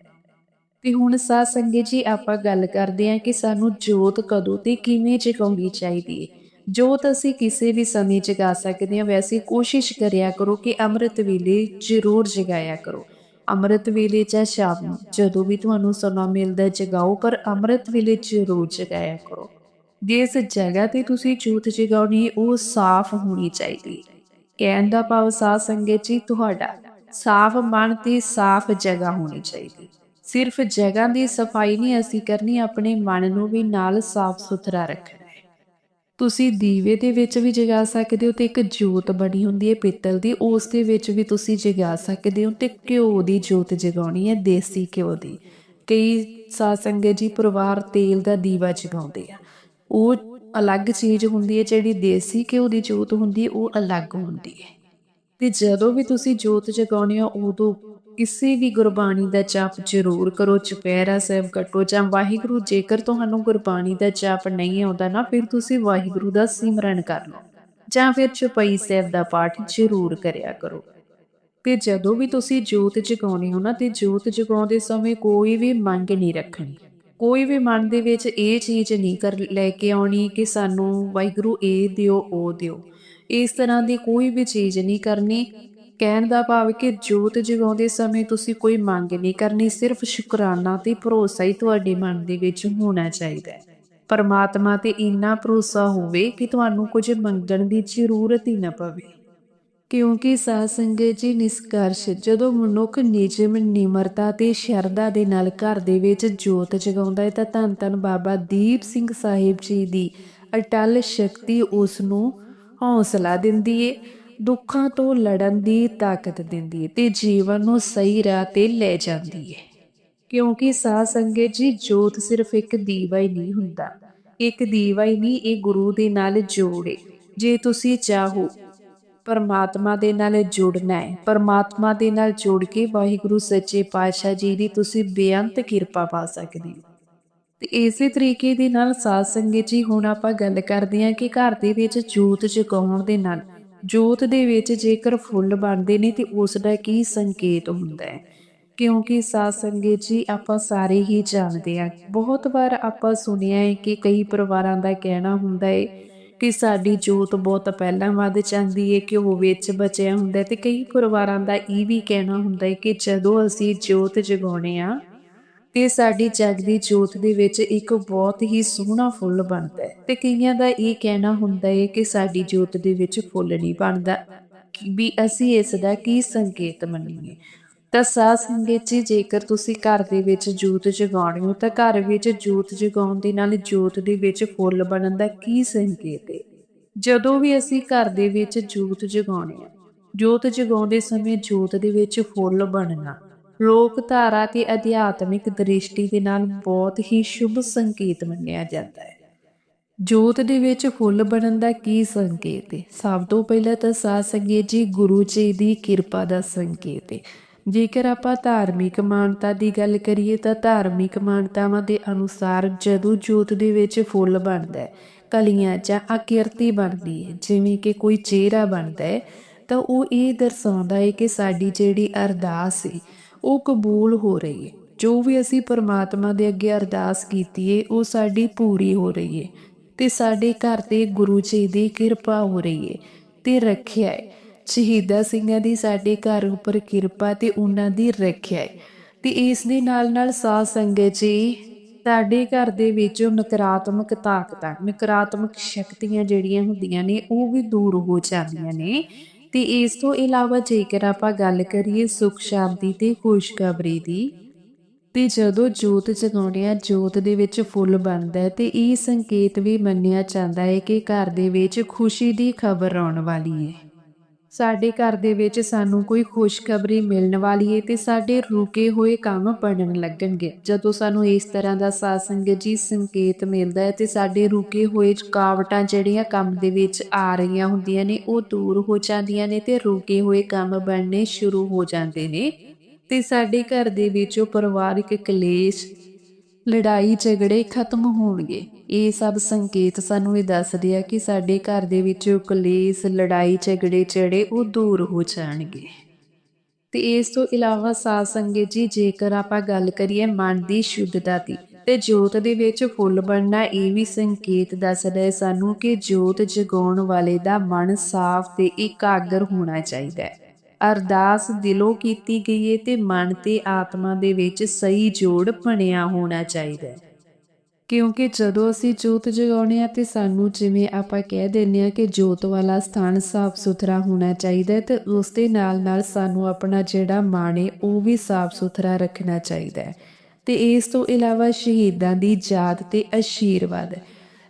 ਤੇ ਹੁਣ ਸਾਧ ਸੰਗਤ ਜੀ ਆਪਾਂ ਗੱਲ ਕਰਦੇ ਹਾਂ ਕਿ ਸਾਨੂੰ ਜੋਤ ਕਦੋਂ ਤੇ ਕਿਵੇਂ ਜਗਾਉਣੀ ਚਾਹੀਦੀ ਹੈ। ਜੋਤ ਅਸੀਂ ਕਿਸੇ ਵੀ ਸਮੇਂ ਜਗਾ ਸਕਦੇ ਹਾਂ, ਵੈਸੇ ਕੋਸ਼ਿਸ਼ ਕਰਿਆ ਕਰੋ ਕਿ ਅੰਮ੍ਰਿਤ ਵੇਲੇ ਜ਼ਰੂਰ ਜਗਾਇਆ ਕਰੋ। ਅੰਮ੍ਰਿਤ ਵੇਲੇ ਜਾਂ ਸ਼ਾਮ ਨੂੰ ਜਦੋਂ ਵੀ ਤੁਹਾਨੂੰ ਸਮਾਂ ਮਿਲਦਾ ਜਗਾਓ, ਪਰ ਅੰਮ੍ਰਿਤ ਵੇਲੇ ਜ਼ਰੂਰ ਜਗਾਇਆ ਕਰੋ। ਜਿਸ ਜਗ੍ਹਾ ਤੇ ਤੁਸੀਂ ਜੋਤ ਜਗਾਉਣੀ, ਉਹ ਸਾਫ਼ ਹੋਣੀ ਚਾਹੀਦੀ ਕਹਿਣ ਦਾ ਭਾਵ ਸਾਧ ਸੰਗਤ ਜੀ, ਤੁਹਾਡਾ ਸਾਫ਼ ਮਨ ਤੇ ਸਾਫ਼ ਜਗ੍ਹਾ ਹੋਣੀ ਚਾਹੀਦੀ ਸਿਰਫ ਜਗ੍ਹਾ ਦੀ ਸਫ਼ਾਈ ਨਹੀਂ ਅਸੀਂ ਕਰਨੀ, ਆਪਣੇ ਮਨ ਨੂੰ ਵੀ ਨਾਲ ਸਾਫ਼ ਸੁਥਰਾ ਰੱਖਣਾ। ਤੁਸੀਂ ਦੀਵੇ ਦੇ ਵਿੱਚ ਵੀ ਜਗਾ ਸਕਦੇ ਹੋ ਤੇ ਇੱਕ ਜੋਤ ਬਣੀ ਹੁੰਦੀ ਹੈ ਪਿੱਤਲ ਦੀ, ਉਸ ਦੇ ਵਿੱਚ ਵੀ ਤੁਸੀਂ ਜਗਾ ਸਕਦੇ ਹੋ ਤੇ ਘਿਓ ਦੀ ਜੋਤ ਜਗਾਉਣੀ ਹੈ, ਦੇਸੀ ਘਿਓ ਦੀ। ਕਈ ਸਾਧ ਸੰਗਤ ਜੀ ਪਰਿਵਾਰ ਤੇਲ ਦਾ ਦੀਵਾ ਜਗਾਉਂਦੇ ਆ। ਉਹ ਅਲੱਗ ਚੀਜ਼ ਹੁੰਦੀ ਹੈ, ਜਿਹੜੀ ਦੇਸੀ ਘਿਓ ਦੀ ਜੋਤ ਹੁੰਦੀ ਹੈ, ਉਹ ਅਲੱਗ ਹੁੰਦੀ ਹੈ। ਤੇ ਜਦੋਂ ਵੀ ਤੁਸੀਂ ਜੋਤ ਜਗਾਉਣੀ ਹੋ, ਉਦੋਂ ਕਿਸੇ ਵੀ ਗੁਰਬਾਣੀ ਦਾ ਜਾਪ ਜ਼ਰੂਰ ਕਰੋ, ਚੁਪਹਿਰਾ ਸਾਹਿਬ ਕੱਟੋ ਜਾਂ ਵਾਹਿਗੁਰੂ, ਜੇਕਰ ਤੁਹਾਨੂੰ ਗੁਰਬਾਣੀ ਦਾ ਜਾਪ ਨਹੀਂ ਆਉਂਦਾ ਨਾ, ਫਿਰ ਤੁਸੀਂ ਵਾਹਿਗੁਰੂ ਦਾ ਸਿਮਰਨ ਕਰ ਲਓ ਜਾਂ ਫਿਰ ਚੁਪਈ ਸਾਹਿਬ ਦਾ ਪਾਠ ਜ਼ਰੂਰ ਕਰਿਆ ਕਰੋ। ਤੇ ਜਦੋਂ ਵੀ ਤੁਸੀਂ ਜੋਤ ਜਗਾਉਣੀ ਹੋ ਨਾ, ਤੇ ਜੋਤ ਜਗਾਉਂਦੇ ਸਮੇਂ ਕੋਈ ਵੀ ਮੰਗ ਨਹੀਂ ਰੱਖਣੀ। ਕੋਈ ਵੀ ਮਨ ਦੇ ਵਿੱਚ ਇਹ ਚੀਜ਼ ਨਹੀਂ ਕਰ, ਲੈ ਕੇ ਆਉਣੀ ਕਿ ਸਾਨੂੰ ਵਾਹਿਗੁਰੂ ਇਹ ਦਿਓ, ਉਹ ਦਿਓ। ਇਸ ਤਰ੍ਹਾਂ ਦੀ ਕੋਈ ਵੀ ਚੀਜ਼ ਨਹੀਂ ਕਰਨੀ। ਕਹਿਣ ਦਾ ਭਾਵ ਕਿ ਜੋਤ ਜਗਾਉਂਦੇ ਸਮੇਂ ਤੁਸੀਂ ਕੋਈ ਮੰਗ ਨਹੀਂ ਕਰਨੀ, ਸਿਰਫ ਸ਼ੁਕਰਾਨਾ ਤੇ ਭਰੋਸਾ ਹੀ ਤੁਹਾਡੇ ਮਨ ਦੇ ਵਿੱਚ ਹੋਣਾ ਚਾਹੀਦਾ ਹੈ। ਪਰਮਾਤਮਾ ਤੇ ਇੰਨਾ ਭਰੋਸਾ ਹੋਵੇ ਕਿ ਤੁਹਾਨੂੰ ਕੁਝ ਮੰਗਣ ਦੀ ਜ਼ਰੂਰਤ ਹੀ ਨਾ ਪਵੇ। ਕਿਉਂਕਿ ਸਾਧ ਸੰਗਤ ਜੀ ਨਿਸਕਰਸ਼, ਜਦੋਂ ਮਨੁੱਖ ਨਿਯਮ, ਨਿਮਰਤਾ ਤੇ ਸ਼ਰਧਾ ਦੇ ਨਾਲ ਘਰ ਦੇ ਵਿੱਚ ਜੋਤ ਜਗਾਉਂਦਾ ਹੈ ਤਾਂ ਧੰਨ ਧੰਨ ਬਾਬਾ ਦੀਪ ਸਿੰਘ ਸਾਹਿਬ ਜੀ ਦੀ ਅਟਲ ਸ਼ਕਤੀ ਉਸ ਨੂੰ ਹੌਸਲਾ ਦਿੰਦੀ ਏ। ਦੁੱਖਾਂ ਤੋਂ ਲੜਨ ਦੀ ਤਾਕਤ ਦਿੰਦੀ ਹੈ ਤੇ ਜੀਵਨ ਨੂੰ ਸਹੀ ਰਾਹ ਤੇ ਲੈ ਜਾਂਦੀ ਹੈ। ਕਿਉਂਕਿ ਸਾਧ ਸੰਗਤ ਜੀ, ਜੋਤ ਸਿਰਫ ਇੱਕ ਦੀਵਾ ਹੀ ਨਹੀਂ ਹੁੰਦਾ। ਇੱਕ ਦੀਵਾ ਹੀ ਨਹੀਂ, ਇਹ ਗੁਰੂ ਦੇ ਨਾਲ ਜੋੜੇ ਜੇ ਤੁਸੀਂ ਚਾਹੋ ਪਰਮਾਤਮਾ ਦੇ ਨਾਲ ਜੁੜਨਾ ਹੈ, ਪਰਮਾਤਮਾ ਦੇ ਨਾਲ ਜੁੜ ਕੇ ਵਾਹਿਗੁਰੂ ਸੱਚੇ ਪਾਤਸ਼ਾਹ ਜੀ ਦੀ ਤੁਸੀਂ ਬੇਅੰਤ ਕਿਰਪਾ ਪਾ ਸਕਦੇ ਹੋ। ਤੇ ਇਸੇ ਤਰੀਕੇ ਦੇ ਨਾਲ ਸਾਧ ਸੰਗਤ ਜੀ, ਹੁਣ ਆਪਾਂ ਗੱਲ ਕਰਦੇ ਹਾਂ ਕਿ ਘਰ ਦੇ ਵਿੱਚ ਜੋਤ ਜਗਾਉਣ ਦੇ ਨਾਲ ਜੋਤ ਦੇ ਵਿੱਚ ਜੇਕਰ ਫੁੱਲ ਬਣਦੇ ਨੇ ਤੇ ਉਸ ਦਾ ਕੀ ਸੰਕੇਤ ਹੁੰਦਾ ਹੈ? ਕਿਉਂਕਿ ਸਾਧ ਸੰਗਤ ਜੀ, ਆਪਾਂ ਸਾਰੇ ਹੀ ਜਾਣਦੇ ਆ ਬਹੁਤ ਵਾਰ ਆਪਾਂ ਸੁਣਿਆ ਹੈ ਕਿ ਕਈ ਪਰਿਵਾਰਾਂ ਦਾ ਕਹਿਣਾ ਹੁੰਦਾ ਹੈ ਕਿ ਸਾਡੀ ਜੋਤ ਬਹੁਤ ਪਹਿਲਾਂ ਵੱਧ ਜਾਂਦੀ ਹੈ, ਕਿ ਉਹ ਵਿੱਚ ਬਚਿਆ ਹੁੰਦਾ ਤੇ ਕਈ ਪਰਿਵਾਰਾਂ ਦਾ ਇਹ ਵੀ ਕਹਿਣਾ ਹੁੰਦਾ ਹੈ ਕਿ ਜਦੋਂ ਅਸੀਂ ਜੋਤ ਜਗਾਉਣੇ ਆ ਤੇ ਸਾਡੀ ਜਗਦੀ ਜੋਤ ਦੇ ਵਿੱਚ ਇੱਕ ਬਹੁਤ ਹੀ ਸੋਹਣਾ ਫੁੱਲ ਬਣਦਾ ਹੈ। ਤੇ ਕਈਆਂ ਦਾ ਇਹ ਕਹਿਣਾ ਹੁੰਦਾ ਹੈ ਕਿ ਸਾਡੀ ਜੋਤ ਦੇ ਵਿੱਚ ਫੁੱਲ ਨਹੀਂ ਬਣਦਾ। ਵੀ ਅਸੀਂ ਇਸ ਦਾ ਕੀ ਸੰਕੇਤ ਮੰਨੀਏ? ਤਾਂ ਸਾਧ ਸੰਗਤ ਜੀ, ਜੇਕਰ ਤੁਸੀਂ ਘਰ ਦੇ ਵਿੱਚ ਜੋਤ ਜਗਾਉਣੀ ਹੋ, ਤਾਂ ਘਰ ਵਿੱਚ ਜੋਤ ਜਗਾਉਣ ਦੇ ਨਾਲ ਜੋਤ ਦੇ ਵਿੱਚ ਫੁੱਲ ਬਣਨ ਦਾ ਕੀ ਸੰਕੇਤ ਹੈ ਜਦੋਂ ਵੀ ਅਸੀਂ ਘਰ ਦੇ ਵਿੱਚ ਜੋਤ ਜਗਾਉਣੀ ਆ, ਜੋਤ ਜਗਾਉਂਦੇ ਸਮੇਂ ਜੋਤ ਦੇ ਵਿੱਚ ਫੁੱਲ ਬਣਨਾ ਲੋਕ ਧਾਰਾ ਤੇ ਅਧਿਆਤਮਿਕ ਦ੍ਰਿਸ਼ਟੀ ਦੇ ਨਾਲ ਬਹੁਤ ਹੀ ਸ਼ੁਭ ਸੰਕੇਤ ਮੰਨਿਆ ਜਾਂਦਾ ਹੈ। ਜੋਤ ਦੇ ਵਿੱਚ ਫੁੱਲ ਬਣਨ ਦਾ ਕੀ ਸੰਕੇਤ ਹੈ ਸਭ ਤੋਂ ਪਹਿਲਾਂ ਤਾਂ ਸਾਧ ਸੰਗਤ ਜੀ, ਗੁਰੂ ਜੀ ਦੀ ਕਿਰਪਾ ਦਾ ਸੰਕੇਤ ਹੈ ਜੇਕਰ ਆਪਾਂ ਧਾਰਮਿਕ ਮਾਨਤਾ ਦੀ ਗੱਲ ਕਰੀਏ ਤਾਂ ਧਾਰਮਿਕ ਮਾਨਤਾਵਾਂ ਦੇ ਅਨੁਸਾਰ ਜਦੋਂ ਜੋਤ ਦੇ ਵਿੱਚ ਫੁੱਲ ਬਣਦਾ ਹੈ, ਕਲੀਆਂ ਜਾਂ ਆਕਿਰਤੀ ਬਣਦੀ ਹੈ, ਜਿਵੇਂ ਕਿ ਕੋਈ ਚਿਹਰਾ ਬਣਦਾ ਹੈ, ਤਾਂ ਉਹ ਇਹ ਦਰਸਾਉਂਦਾ ਹੈ ਕਿ ਸਾਡੀ ਜਿਹੜੀ ਅਰਦਾਸ ਹੈ ਉਹ ਕਬੂਲ ਹੋ ਰਹੀ ਹੈ ਜੋ ਵੀ ਅਸੀਂ ਪਰਮਾਤਮਾ ਦੇ ਅੱਗੇ ਅਰਦਾਸ ਕੀਤੀ ਏ, ਉਹ ਸਾਡੀ ਪੂਰੀ ਹੋ ਰਹੀ ਹੈ ਤੇ ਸਾਡੇ ਘਰ ਤੇ ਗੁਰੂ ਜੀ ਦੀ ਕਿਰਪਾ ਹੋ ਰਹੀ ਹੈ ਤੇ ਰੱਖਿਆ ਹੈ ਸ਼ਹੀਦਾ ਸਿੰਘਾਂ ਦੀ ਸਾਡੇ ਘਰ ਉੱਪਰ ਕਿਰਪਾ ਤੇ ਉਹਨਾਂ ਦੀ ਰੱਖਿਆ ਹੈ ਤੇ ਇਸ ਦੇ ਨਾਲ ਨਾਲ ਸਾਧ ਸੰਗਤ ਜੀ, ਸਾਡੇ ਘਰ ਦੇ ਵਿੱਚ ਨਕਾਰਾਤਮਕ ਤਾਕਤਾਂ, ਨਕਾਰਾਤਮਕ ਸ਼ਕਤੀਆਂ ਜਿਹੜੀਆਂ ਹੁੰਦੀਆਂ ਨੇ, ਉਹ ਵੀ ਦੂਰ ਹੋ ਜਾਂਦੀਆਂ ਨੇ। ਤੇ ਇਸ ਤੋਂ ਇਲਾਵਾ ਜੇਕਰ ਆਪਾਂ ਗੱਲ ਕਰੀਏ ਸੁਖ, ਸ਼ਾਂਤੀ ਤੇ ਖੁਸ਼ਖਬਰੀ ਦੀ, ਤੇ ਜਦੋਂ ਜੋਤ ਜਗਾਉਂਦੇ ਆ ਜੋਤ ਦੇ ਵਿੱਚ ਫੁੱਲ ਬਣਦਾ ਹੈ ਤੇ ਇਹ ਸੰਕੇਤ ਵੀ ਮੰਨਿਆ ਜਾਂਦਾ ਹੈ ਕਿ ਘਰ ਦੇ ਵਿੱਚ ਖੁਸ਼ੀ ਦੀ ਖਬਰ ਆਉਣ ਵਾਲੀ ਹੈ। ਸਾਡੇ ਘਰ ਦੇ ਵਿੱਚ ਸਾਨੂੰ ਕੋਈ ਖੁਸ਼ਖਬਰੀ ਮਿਲਣ ਵਾਲੀ ਹੈ ਤੇ ਸਾਡੇ ਰੁਕੇ ਹੋਏ ਕੰਮ ਬਣਨ ਲੱਗਣਗੇ। ਜਦੋਂ ਸਾਨੂੰ ਇਸ ਤਰ੍ਹਾਂ ਦਾ ਸਾਧ ਸੰਗਤ ਜੀ ਸੰਕੇਤ ਮਿਲਦਾ ਹੈ ਤੇ ਸਾਡੇ ਰੁਕੇ ਹੋਏ ਰੁਕਾਵਟਾਂ ਜਿਹੜੀਆਂ ਕੰਮ ਦੇ ਵਿੱਚ ਆ ਰਹੀਆਂ ਹੁੰਦੀਆਂ ਨੇ, ਉਹ ਦੂਰ ਹੋ ਜਾਂਦੀਆਂ ਨੇ ਤੇ ਰੁਕੇ ਹੋਏ ਕੰਮ ਬਣਨੇ ਸ਼ੁਰੂ ਹੋ ਜਾਂਦੇ ਨੇ। ਤੇ ਸਾਡੇ ਘਰ ਦੇ ਵਿੱਚੋਂ ਪਰਿਵਾਰਿਕ ਕਲੇਸ਼ ਲੜਾਈ ਝਗੜੇ ਖਤਮ ਹੋਣਗੇ। ਇਹ ਸਭ ਸੰਕੇਤ ਸਾਨੂੰ ਇਹ ਦੱਸਦੇ ਆ ਕਿ ਸਾਡੇ ਘਰ ਦੇ ਵਿੱਚ ਕਲੇਸ਼, ਲੜਾਈ, ਝਗੜੇ, ਚੜੇ ਉਹ ਦੂਰ ਹੋ ਜਾਣਗੇ। ਤੇ ਇਸ ਤੋਂ ਇਲਾਵਾ ਸਾਧ ਸੰਗਤ ਜੀ, ਜੇਕਰ ਆਪਾਂ ਗੱਲ ਕਰੀਏ ਮਨ ਦੀ ਸ਼ੁੱਧਤਾ ਦੀ, ਤੇ ਜੋਤ ਦੇ ਵਿੱਚ ਫੁੱਲ ਬਣਨਾ ਇਹ ਵੀ ਸੰਕੇਤ ਦੱਸਦਾ ਹੈ ਸਾਨੂੰ ਕਿ ਜੋਤ ਜਗਾਉਣ ਵਾਲੇ ਦਾ ਮਨ ਸਾਫ਼ ਤੇ ਇਕਾਗਰ ਹੋਣਾ ਚਾਹੀਦਾ ਹੈ। ਅਰਦਾਸ ਦਿਲੋਂ ਕੀਤੀ ਗਈ ਹੈ ਤੇ ਮਨ ਤੇ ਆਤਮਾ ਦੇ ਵਿੱਚ ਸਹੀ ਜੋੜ ਬਣਿਆ ਹੋਣਾ ਚਾਹੀਦਾ ਹੈ। ਕਿਉਂਕਿ ਜਦੋਂ ਅਸੀਂ ਜੋਤ ਜਗਾਉਣੇ ਆ ਤੇ ਸਾਨੂੰ ਜਿਵੇਂ ਆਪਾਂ ਕਹਿ ਦਿੰਨੇ ਆ ਕਿ ਜੋਤ ਵਾਲਾ ਸਥਾਨ ਸਾਫ਼ ਸੁਥਰਾ ਹੋਣਾ ਚਾਹੀਦਾ ਹੈ ਤੇ ਉਸ ਦੇ ਨਾਲ ਨਾਲ ਸਾਨੂੰ ਆਪਣਾ ਜਿਹੜਾ ਮਨ ਹੈ ਉਹ ਵੀ ਸਾਫ਼ ਸੁਥਰਾ ਰੱਖਣਾ ਚਾਹੀਦਾ ਹੈ। ਤੇ ਇਸ ਤੋਂ ਇਲਾਵਾ ਸ਼ਹੀਦਾਂ ਦੀ ਯਾਦ ਤੇ ਆਸ਼ੀਰਵਾਦ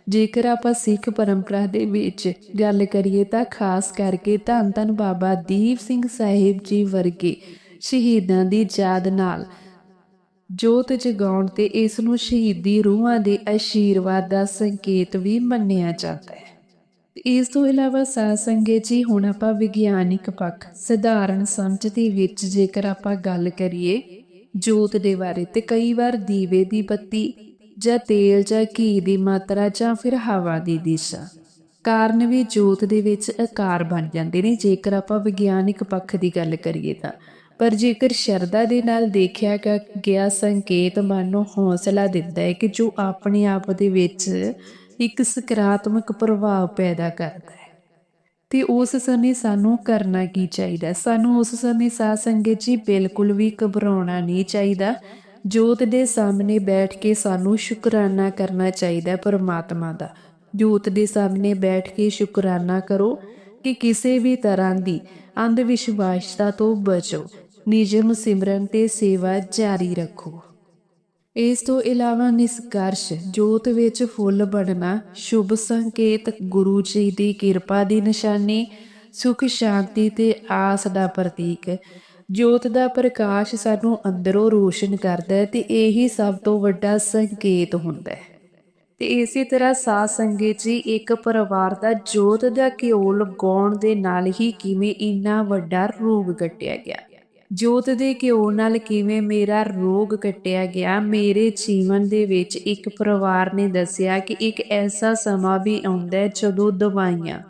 ਜੇਕਰ ਆਪਾਂ ਸਿੱਖ ਪਰੰਪਰਾ ਦੇ ਵਿੱਚ ਗੱਲ ਕਰੀਏ ਤਾਂ ਖਾਸ ਕਰਕੇ ਧੰਨ ਧੰਨ ਬਾਬਾ ਦੀਪ ਸਿੰਘ ਸਾਹਿਬ ਜੀ ਵਰਗੇ ਸ਼ਹੀਦਾਂ ਦੀ ਯਾਦ ਨਾਲ ਜੋਤ ਜਗਾਉਣ ਤੇ ਇਸ ਨੂੰ ਸ਼ਹੀਦੀ ਰੂਹਾਂ ਦੇ ਅਸ਼ੀਰਵਾਦ ਦਾ ਸੰਕੇਤ ਵੀ ਮੰਨਿਆ ਜਾਂਦਾ ਹੈ। ਇਸ ਤੋਂ ਇਲਾਵਾ ਸਾਧ ਸੰਗਤ ਜੀ, ਹੁਣ ਆਪਾਂ ਵਿਗਿਆਨਿਕ ਪੱਖ, ਸਧਾਰਨ ਸਮਝ ਦੇ ਵਿੱਚ ਜੇਕਰ ਆਪਾਂ ਗੱਲ ਕਰੀਏ ਜੋਤ ਦੇ ਬਾਰੇ ਤੇ ਕਈ ਵਾਰ ਦੀਵੇ ਦੀ ਬੱਤੀ ਜਾਂ ਤੇਲ ਜਾਂ ਘੀ ਦੀ ਮਾਤਰਾ ਜਾਂ ਫਿਰ ਹਵਾ ਦੀ ਦਿਸ਼ਾ। ਕਾਰਨ ਵੀ ਜੋਤ ਦੇ ਵਿੱਚ ਆਕਾਰ ਬਣ ਜਾਂਦੇ ਨੇ। ਜੇਕਰ ਆਪਾਂ ਵਿਗਿਆਨਿਕ ਪੱਖ ਦੀ ਗੱਲ ਕਰੀਏ ਤਾਂ। ਪਰ ਜੇਕਰ ਸ਼ਰਧਾ ਦੇ ਨਾਲ ਦੇਖਿਆ ਗਿਆ ਸੰਕੇਤ, ਮਨ ਨੂੰ ਹੌਸਲਾ ਦਿੰਦਾ ਹੈ ਕਿ ਜੋ ਆਪਣੇ ਆਪ ਦੇ ਵਿੱਚ ਇੱਕ ਸਕਾਰਾਤਮਕ ਪ੍ਰਭਾਵ ਪੈਦਾ ਕਰਦਾ ਹੈ। ਤੇ ਉਸ ਸਮੇਂ ਸਾਨੂੰ ਕਰਨਾ ਕੀ ਚਾਹੀਦਾ? ਸਾਨੂੰ ਉਸ ਸਮੇਂ ਸਾਧ ਸੰਗਤ ਜੀ ਬਿਲਕੁਲ ਵੀ ਘਬਰਾਉਣਾ ਨਹੀਂ ਚਾਹੀਦਾ। ਜੋਤ ਦੇ ਸਾਹਮਣੇ ਬੈਠ ਕੇ ਸਾਨੂੰ ਸ਼ੁਕਰਾਨਾ ਕਰਨਾ ਚਾਹੀਦਾ ਪਰਮਾਤਮਾ ਦਾ। ਜੋਤ ਦੇ ਸਾਹਮਣੇ ਬੈਠ ਕੇ ਸ਼ੁਕਰਾਨਾ ਕਰੋ ਕਿ ਕਿਸੇ ਵੀ ਤਰ੍ਹਾਂ ਦੀ ਅੰਧ ਵਿਸ਼ਵਾਸਤਾ ਤੋਂ ਬਚੋ। ਨਿਜਮ ਸਿਮਰਨ ਤੇ ਸੇਵਾ ਜਾਰੀ ਰੱਖੋ। ਇਸ ਤੋਂ ਇਲਾਵਾ ਨਿਸਕਰਸ਼ ਜੋਤ ਵਿੱਚ ਫੁੱਲ ਬਣਨਾ ਸ਼ੁਭ ਸੰਕੇਤ। ਗੁਰੂ ਜੀ ਦੀ ਕਿਰਪਾ ਦੀ ਨਿਸ਼ਾਨੀ ਸੁਖ ਸ਼ਾਂਤੀ ਤੇ ਆਸ ਦਾ ਪ੍ਰਤੀਕ। ਜੋਤ ਦਾ ਪ੍ਰਕਾਸ਼ ਸਾਨੂੰ ਅੰਦਰੋਂ ਰੋਸ਼ਨ ਕਰਦਾ ਹੈ ਤੇ ਇਹੀ ਸਭ ਤੋਂ ਵੱਡਾ ਸੰਕੇਤ ਹੁੰਦਾ ਹੈ। ਤੇ ਇਸੇ ਤਰ੍ਹਾਂ ਸਾਧ ਸੰਗਤ ਜੀ ਇੱਕ ਪਰਿਵਾਰ ਦਾ ਜੋਤ ਦਾ ਕਿਉਲ ਲਗਾਉਣ ਦੇ ਨਾਲ ਹੀ ਕਿਵੇਂ ਇੰਨਾ ਵੱਡਾ ਰੋਗ ਕੱਟਿਆ ਗਿਆ। ਜੋਤ ਦੇ ਘਿਓ ਨਾਲ ਕਿਵੇਂ ਮੇਰਾ ਰੋਗ ਕੱਟਿਆ ਗਿਆ, ਮੇਰੇ ਜੀਵਨ ਦੇ ਵਿੱਚ ਇੱਕ ਪਰਿਵਾਰ ਨੇ ਦੱਸਿਆ ਕਿ ਇੱਕ ਐਸਾ ਸਮਾਂ ਵੀ ਆਉਂਦਾ ਜਦੋਂ ਦਵਾਈਆਂ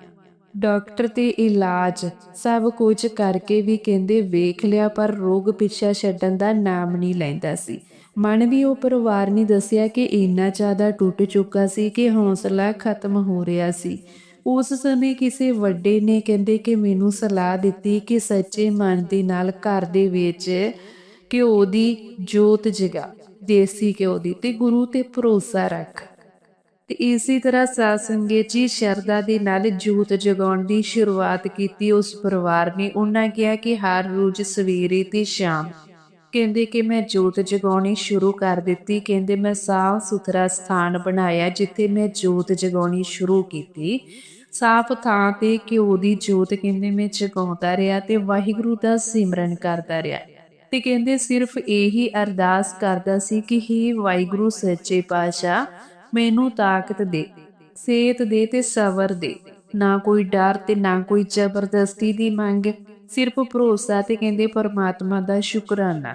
ਡਾਕਟਰ ਤੇ ਇਲਾਜ। ਸਭ ਕੁਝ ਕਰਕੇ ਵੀ ਕਹਿੰਦੇ ਵੇਖ ਲਿਆ, ਪਰ ਰੋਗ ਪਿੱਛਾ ਛੱਡਣ ਦਾ ਨਾਮ ਨਹੀਂ ਲੈਂਦਾ ਸੀ। ਮਨ ਵੀ ਉਹ ਪਰਿਵਾਰ ਨੇ ਦੱਸਿਆ ਕਿ ਇੰਨਾ ਜ਼ਿਆਦਾ ਟੁੱਟ ਚੁੱਕਾ ਸੀ ਕਿ ਹੌਸਲਾ ਖਤਮ ਹੋ ਰਿਹਾ ਸੀ। ਉਸ ਸਮੇਂ ਕਿਸੇ ਵੱਡੇ ਨੇ ਕਹਿੰਦੇ ਕਿ ਮੈਨੂੰ ਸਲਾਹ ਦਿੱਤੀ ਕਿ ਸੱਚੇ ਮਨ ਦੇ ਨਾਲ ਘਰ ਦੇ ਵਿੱਚ ਘਿਓ ਦੀ ਜੋਤ ਜਗਾ, ਦੇਸੀ ਘਿਓ ਦੀ, ਤੇ ਗੁਰੂ ਤੇ ਭਰੋਸਾ ਰੱਖ। ਤੇ ਇਸੇ ਤਰ੍ਹਾਂ ਸਾਧ ਸੰਗਤ ਜੀ ਸ਼ਰਧਾ ਦੇ ਨਾਲ ਜੋਤ ਜਗਾਉਣ ਦੀ ਸ਼ੁਰੂਆਤ ਕੀਤੀ। ਉਸ ਪਰਿਵਾਰ ਨੇ ਉਹਨਾਂ ਕਿਹਾ ਕਿ ਹਰ ਰੋਜ਼ ਸਵੇਰੇ ਤੇ ਸ਼ਾਮ। ਕਹਿੰਦੇ ਕਿ ਮੈਂ ਜੋਤ ਜਗਾਉਣੀ ਸ਼ੁਰੂ ਕਰ ਦਿੱਤੀ। ਕਹਿੰਦੇ ਮੈਂ ਸਾਫ਼ ਸੁਥਰਾ ਸਥਾਨ ਬਣਾਇਆ ਜਿੱਥੇ ਮੈਂ ਜੋਤ ਜਗਾਉਣੀ ਸ਼ੁਰੂ ਕੀਤੀ। ਸਾਫ਼ ਥਾਂ ਤੇ ਘਿਓ ਦੀ ਜੋਤ ਕਹਿੰਦੇ ਮੈਂ ਜਗਾਉਂਦਾ ਰਿਹਾ ਤੇ ਵਾਹਿਗੁਰੂ ਦਾ ਸਿਮਰਨ ਕਰਦਾ ਰਿਹਾ। ਤੇ ਕਹਿੰਦੇ ਸਿਰਫ ਇਹੀ ਅਰਦਾਸ ਕਰਦਾ ਸੀ ਕਿ ਹੀ ਵਾਹਿਗੁਰੂ, ਸੱਚੇ ਪਾਤਸ਼ਾਹ ਮੈਨੂੰ ਤਾਕਤ ਦੇ, ਸੇਤ ਦੇ ਤੇ ਸਬਰ ਦੇ। ਨਾ ਕੋਈ ਡਰ ਤੇ ਨਾ ਕੋਈ ਜ਼ਬਰਦਸਤੀ ਦੀ ਮੰਗ, ਸਿਰਫ ਭਰੋਸਾ ਤੇ ਕਹਿੰਦੇ ਪਰਮਾਤਮਾ ਦਾ ਸ਼ੁਕਰਾਨਾ।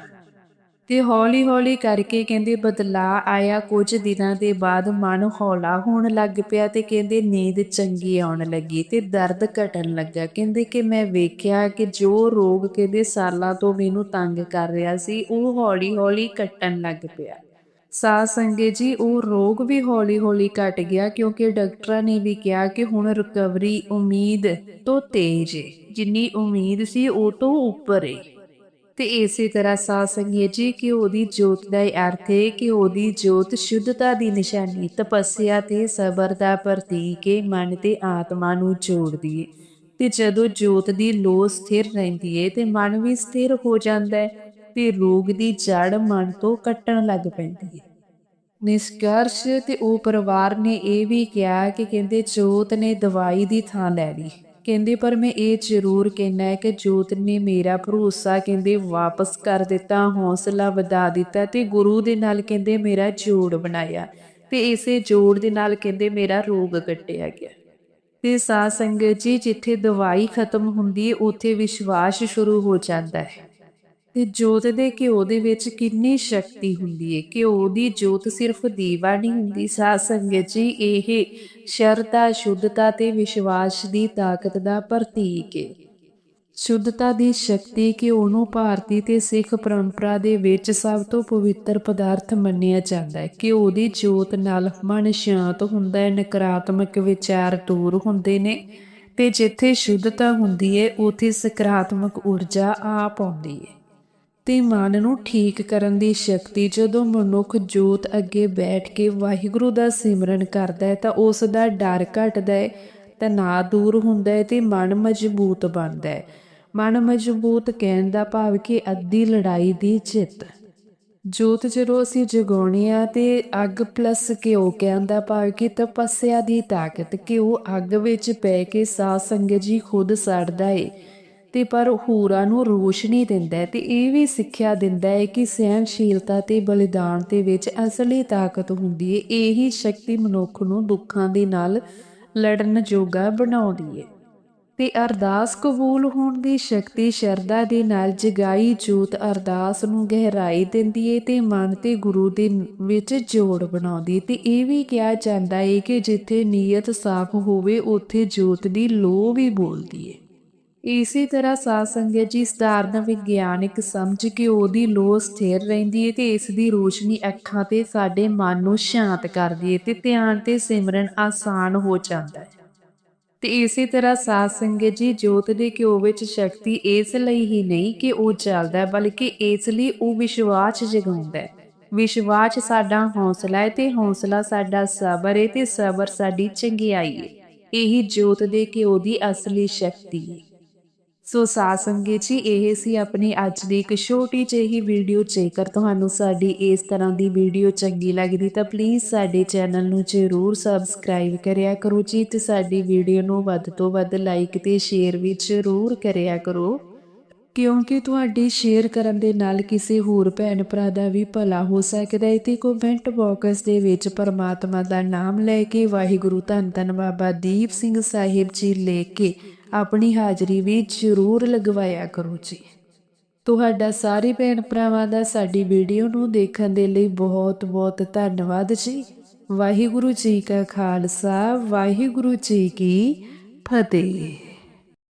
ਤੇ ਹੌਲੀ ਹੌਲੀ ਕਰਕੇ ਕਹਿੰਦੇ ਬਦਲਾ ਆਇਆ ਕੁਝ ਦਿਨਾਂ ਦੇ ਬਾਅਦ ਮਨ ਹੌਲਾ ਹੋਣ ਲੱਗ ਪਿਆ ਤੇ ਕਹਿੰਦੇ ਨੀਂਦ ਚੰਗੀ ਆਉਣ ਲੱਗੀ ਤੇ ਦਰਦ ਘਟਣ ਲੱਗਾ। ਕਹਿੰਦੇ ਕਿ ਮੈਂ ਵੇਖਿਆ ਕਿ ਜੋ ਰੋਗ ਕਹਿੰਦੇ ਸਾਲਾਂ ਤੋਂ ਮੈਨੂੰ ਤੰਗ ਕਰ ਰਿਹਾ ਸੀ, ਉਹ ਹੌਲੀ ਹੌਲੀ ਘਟਣ ਲੱਗ ਪਿਆ। ਸਾਹ ਸੰਗੇ ਜੀ, ਉਹ ਰੋਗ ਵੀ ਹੌਲੀ ਹੌਲੀ ਘਟ ਗਿਆ ਕਿਉਂਕਿ ਡਾਕਟਰਾਂ ਨੇ ਵੀ ਕਿਹਾ ਕਿ ਹੁਣ ਰਿਕਵਰੀ ਉਮੀਦ ਤੋਂ ਤੇਜ਼ ਹੈ ਜਿੰਨੀ ਉਮੀਦ ਸੀ, ਉਹ ਤੋਂ ਉੱਪਰ ਹੈ ਤੇ ਇਸੇ ਤਰ੍ਹਾਂ ਸਾਧ ਸੰਗਤ ਜੀ, ਕਿ ਉਹਦੀ ਜੋਤ ਦਾ ਅਰਥ ਹੈ ਕਿ ਉਹਦੀ ਜੋਤ ਸ਼ੁੱਧਤਾ ਦੀ ਨਿਸ਼ਾਨੀ ਤਪੱਸਿਆ ਤੇ ਸਬਰ ਦਾ ਪ੍ਰਤੀਕ ਹੈ ਮਨ ਤੇ ਆਤਮਾ ਨੂੰ ਜੋੜਦੀ ਹੈ ਤੇ ਜਦੋਂ ਜੋਤ ਦੀ ਲੋ ਸਥਿਰ ਰਹਿੰਦੀ ਹੈ ਤੇ ਮਨ ਵੀ ਸਥਿਰ ਹੋ ਜਾਂਦਾ ਹੈ ਤੇ ਰੋਗ ਦੀ ਜੜ ਮਨ ਤੋਂ ਕੱਟਣ ਲੱਗ ਪੈਂਦੀ ਹੈ ਨਿਸ਼ਕਰਸ਼ ਤੇ ਉਹ ਪਰਿਵਾਰ ਨੇ ਇਹ ਵੀ ਕਿਹਾ ਕਿ ਕਹਿੰਦੇ ਜੋਤ ਨੇ ਦਵਾਈ ਦੀ ਥਾਂ ਲੈ ਲਈ। ਕਹਿੰਦੇ, ਪਰ ਮੈਂ ਇਹ ਜ਼ਰੂਰ ਕਹਿਣਾ ਹੈ ਕਿ ਜੋਤ ਨੇ ਮੇਰਾ ਭਰੋਸਾ ਕਹਿੰਦੇ ਵਾਪਸ ਕਰ ਦਿੱਤਾ, ਹੌਸਲਾ ਵਧਾ ਦਿੱਤਾ ਤੇ ਗੁਰੂ ਦੇ ਨਾਲ ਕਹਿੰਦੇ ਮੇਰਾ ਜੋੜ ਬਣਾਇਆ ਤੇ ਇਸੇ ਜੋੜ ਦੇ ਨਾਲ ਕਹਿੰਦੇ ਮੇਰਾ ਰੋਗ ਕੱਟਿਆ ਗਿਆ। ਤੇ ਸਾਧ ਸੰਗਤ ਜੀ, ਜਿੱਥੇ ਦਵਾਈ ਖਤਮ ਹੁੰਦੀ ਹੈ, ਉੱਥੇ ਵਿਸ਼ਵਾਸ ਸ਼ੁਰੂ ਹੋ ਜਾਂਦਾ ਹੈ। ਤੇ ਜੋਤ ਦੇ ਘਿਓ ਦੇ ਵਿੱਚ ਕਿੰਨੀ ਸ਼ਕਤੀ ਹੁੰਦੀ ਹੈ ਘਿਓ ਦੀ ਜੋਤ ਸਿਰਫ ਦੀਵਾ ਨਹੀਂ ਹੁੰਦੀ, ਸਾਧ ਸੰਗਤ ਜੀ, ਇਹ ਸ਼ਰਧਾ, ਸ਼ੁੱਧਤਾ ਤੇ ਵਿਸ਼ਵਾਸ ਦੀ ਤਾਕਤ ਦਾ ਪ੍ਰਤੀਕ ਹੈ ਸ਼ੁੱਧਤਾ ਦੀ ਸ਼ਕਤੀ ਘਿਓ ਨੂੰ ਭਾਰਤੀ ਤੇ ਸਿੱਖ ਪਰੰਪਰਾ ਦੇ ਵਿੱਚ ਸਭ ਤੋਂ ਪਵਿੱਤਰ ਪਦਾਰਥ ਮੰਨਿਆ ਜਾਂਦਾ ਹੈ ਘਿਓ ਦੀ ਜੋਤ ਨਾਲ ਮਨ ਸ਼ਾਂਤ ਹੁੰਦਾ ਹੈ ਨਕਾਰਾਤਮਕ ਵਿਚਾਰ ਦੂਰ ਹੁੰਦੇ ਨੇ ਤੇ ਜਿੱਥੇ ਸ਼ੁੱਧਤਾ ਹੁੰਦੀ ਹੈ ਉੱਥੇ ਸਕਾਰਾਤਮਕ ਊਰਜਾ ਆ ਪਾਉਂਦੀ ਹੈ ਤੇ ਮਨ ਨੂੰ ਠੀਕ ਕਰਨ ਦੀ ਸ਼ਕਤੀ ਜਦੋਂ ਮਨੁੱਖ ਜੋਤ ਅੱਗੇ ਬੈਠ ਕੇ ਵਾਹਿਗੁਰੂ ਦਾ ਸਿਮਰਨ ਕਰਦਾ ਹੈ ਤਾਂ ਉਸ ਦਾ ਡਰ ਘਟਦਾ ਹੈ, ਤਣਾਅ ਦੂਰ ਹੁੰਦਾ ਹੈ ਤੇ ਮਨ ਮਜ਼ਬੂਤ ਬਣਦਾ ਹੈ। ਮਨ ਮਜ਼ਬੂਤ ਕਹਿਣ ਦਾ ਭਾਵ ਕਿ ਅੱਧੀ ਲੜਾਈ ਦੀ ਜਿੱਤ। ਜੋਤ ਜਦੋਂ ਅਸੀਂ ਜਗਾਉਣੀ ਆ ਤੇ ਅੱਗ ਪਲੱਸ ਘਿਓ ਕਹਿਣ ਦਾ ਭਾਵ ਕਿ ਤਪੱਸਿਆ ਦੀ ਤਾਕਤ ਘਿਓ ਅੱਗ ਵਿੱਚ ਪੈ ਕੇ ਸਾਧ ਸੰਗਤ ਜੀ ਖੁਦ ਸੜਦਾ ਏ। ਤੇ ਪਰ ਹੂਰਾਂ ਨੂੰ ਰੋਸ਼ਨੀ ਦਿੰਦਾ ਹੈ ਤੇ ਇਹ ਵੀ ਸਿੱਖਿਆ ਦਿੰਦਾ ਹੈ ਕਿ ਸਹਿਨਸ਼ੀਲਤਾ ਤੇ ਬਲੀਦਾਨ ਦੇ ਵਿੱਚ ਅਸਲੀ ਤਾਕਤ ਹੁੰਦੀ ਹੈ। ਇਹੀ ਸ਼ਕਤੀ ਮਨੁੱਖ ਨੂੰ ਦੁੱਖਾਂ ਦੇ ਨਾਲ ਲੜਨ ਜੋਗਾ ਬਣਾਉਂਦੀ ਹੈ। ਤੇ ਅਰਦਾਸ ਕਬੂਲ ਹੋਣ ਦੀ ਸ਼ਕਤੀ ਸ਼ਰਧਾ ਦੇ ਨਾਲ ਜਗਾਈ ਜੋਤ ਅਰਦਾਸ ਨੂੰ ਗਹਿਰਾਈ ਦਿੰਦੀ ਹੈ ਤੇ ਮਨ ਤੇ ਗੁਰੂ ਦੇ ਵਿੱਚ ਜੋੜ ਬਣਾਉਂਦੀ ਤੇ ਇਹ ਵੀ ਕਿਹਾ ਜਾਂਦਾ ਹੈ ਕਿ ਜਿੱਥੇ ਨੀਅਤ ਸਾਫ਼ ਹੋਵੇ, ਉੱਥੇ ਜੋਤ ਦੀ ਲੋ ਵੀ ਬੋਲਦੀ ਹੈ। ਇਸੇ ਤਰ੍ਹਾਂ ਸਾਧ ਸੰਗਤ ਜੀ ਸਧਾਰਨ ਵਿਗਿਆਨਿਕ ਸਮਝ ਕੇ ਉਹਦੀ ਲੋ ਸਥਿਰ ਰਹਿੰਦੀ ਹੈ ਤੇ ਇਸ ਦੀ ਰੋਸ਼ਨੀ ਅੱਖਾਂ ਤੇ ਸਾਡੇ ਮਨ ਨੂੰ ਸ਼ਾਂਤ ਕਰਦੀ ਹੈ ਤੇ ਧਿਆਨ ਤੇ ਸਿਮਰਨ ਆਸਾਨ ਹੋ ਜਾਂਦਾ ਹੈ ਤੇ ਇਸੇ ਤਰ੍ਹਾਂ ਸਾਧ ਸੰਗਤ ਜੀ ਜੋਤ ਦੇ ਘਿਓ ਵਿੱਚ ਸ਼ਕਤੀ ਇਸ ਲਈ ਹੀ ਨਹੀਂ ਕਿ ਉਹ ਚੱਲਦਾ ਹੈ ਬਲਕਿ ਇਸ ਲਈ ਉਹ ਵਿਸ਼ਵਾਸ ਜਗਾਉਂਦਾ ਹੈ ਵਿਸ਼ਵਾਸ ਸਾਡਾ ਹੌਸਲਾ ਹੈ ਤੇ ਹੌਸਲਾ ਸਾਡਾ ਸਬਰ ਹੈ ਤੇ ਸਬਰ ਸਾਡੀ ਚੰਗਿਆਈ ਹੈ ਇਹੀ ਜੋਤ ਦੇ ਘਿਓ ਦੀ ਅਸਲੀ ਸ਼ਕਤੀ ਹੈ ਸੋ ਸਾਧ ਸੰਗਤ ਜੀ, ਇਹ ਸੀ ਆਪਣੀ ਅੱਜ ਦੀ ਇੱਕ ਛੋਟੀ ਜਿਹੀ ਵੀਡੀਓ। ਜੇਕਰ ਤੁਹਾਨੂੰ ਸਾਡੀ ਇਸ ਤਰ੍ਹਾਂ ਦੀ ਵੀਡੀਓ ਚੰਗੀ ਲੱਗਦੀ, ਤਾਂ ਪਲੀਜ਼ ਸਾਡੇ ਚੈਨਲ ਨੂੰ ਜ਼ਰੂਰ ਸਬਸਕ੍ਰਾਈਬ ਕਰਿਆ ਕਰੋ ਜੀ ਤੇ ਸਾਡੀ ਵੀਡੀਓ ਨੂੰ ਵੱਧ ਤੋਂ ਵੱਧ ਲਾਈਕ ਤੇ ਸ਼ੇਅਰ ਵੀ ਜ਼ਰੂਰ ਕਰਿਆ ਕਰੋ। ਕਿਉਂਕਿ ਤੁਹਾਡੀ ਸ਼ੇਅਰ ਕਰਨ ਦੇ ਨਾਲ ਕਿਸੇ ਹੋਰ ਭੈਣ ਭਰਾ ਦਾ ਵੀ ਭਲਾ ਹੋ ਸਕਦਾ ਹੈ ਤੇ ਕਮੈਂਟ ਬਾਕਸ ਦੇ ਵਿੱਚ ਪਰਮਾਤਮਾ ਦਾ ਨਾਮ ਲੈ ਕੇ ਵਾਹਿਗੁਰੂ ਧੰਨ ਧੰਨ ਬਾਬਾ ਦੀਪ ਸਿੰਘ ਸਾਹਿਬ ਜੀ ਲੈ ਕੇ ਆਪਣੀ ਹਾਜ਼ਰੀ ਵੀ ਜ਼ਰੂਰ ਲਗਵਾਇਆ ਕਰੋ ਜੀ। ਤੁਹਾਡਾ ਸਾਰੇ ਭੈਣ ਭਰਾਵਾਂ ਦਾ ਸਾਡੀ ਵੀਡੀਓ ਨੂੰ ਦੇਖਣ ਦੇ ਲਈ ਬਹੁਤ ਬਹੁਤ ਧੰਨਵਾਦ ਜੀ। ਵਾਹਿਗੁਰੂ ਜੀ ਕਾ ਖਾਲਸਾ, ਵਾਹਿਗੁਰੂ ਜੀ ਕੀ ਫਤਿਹ।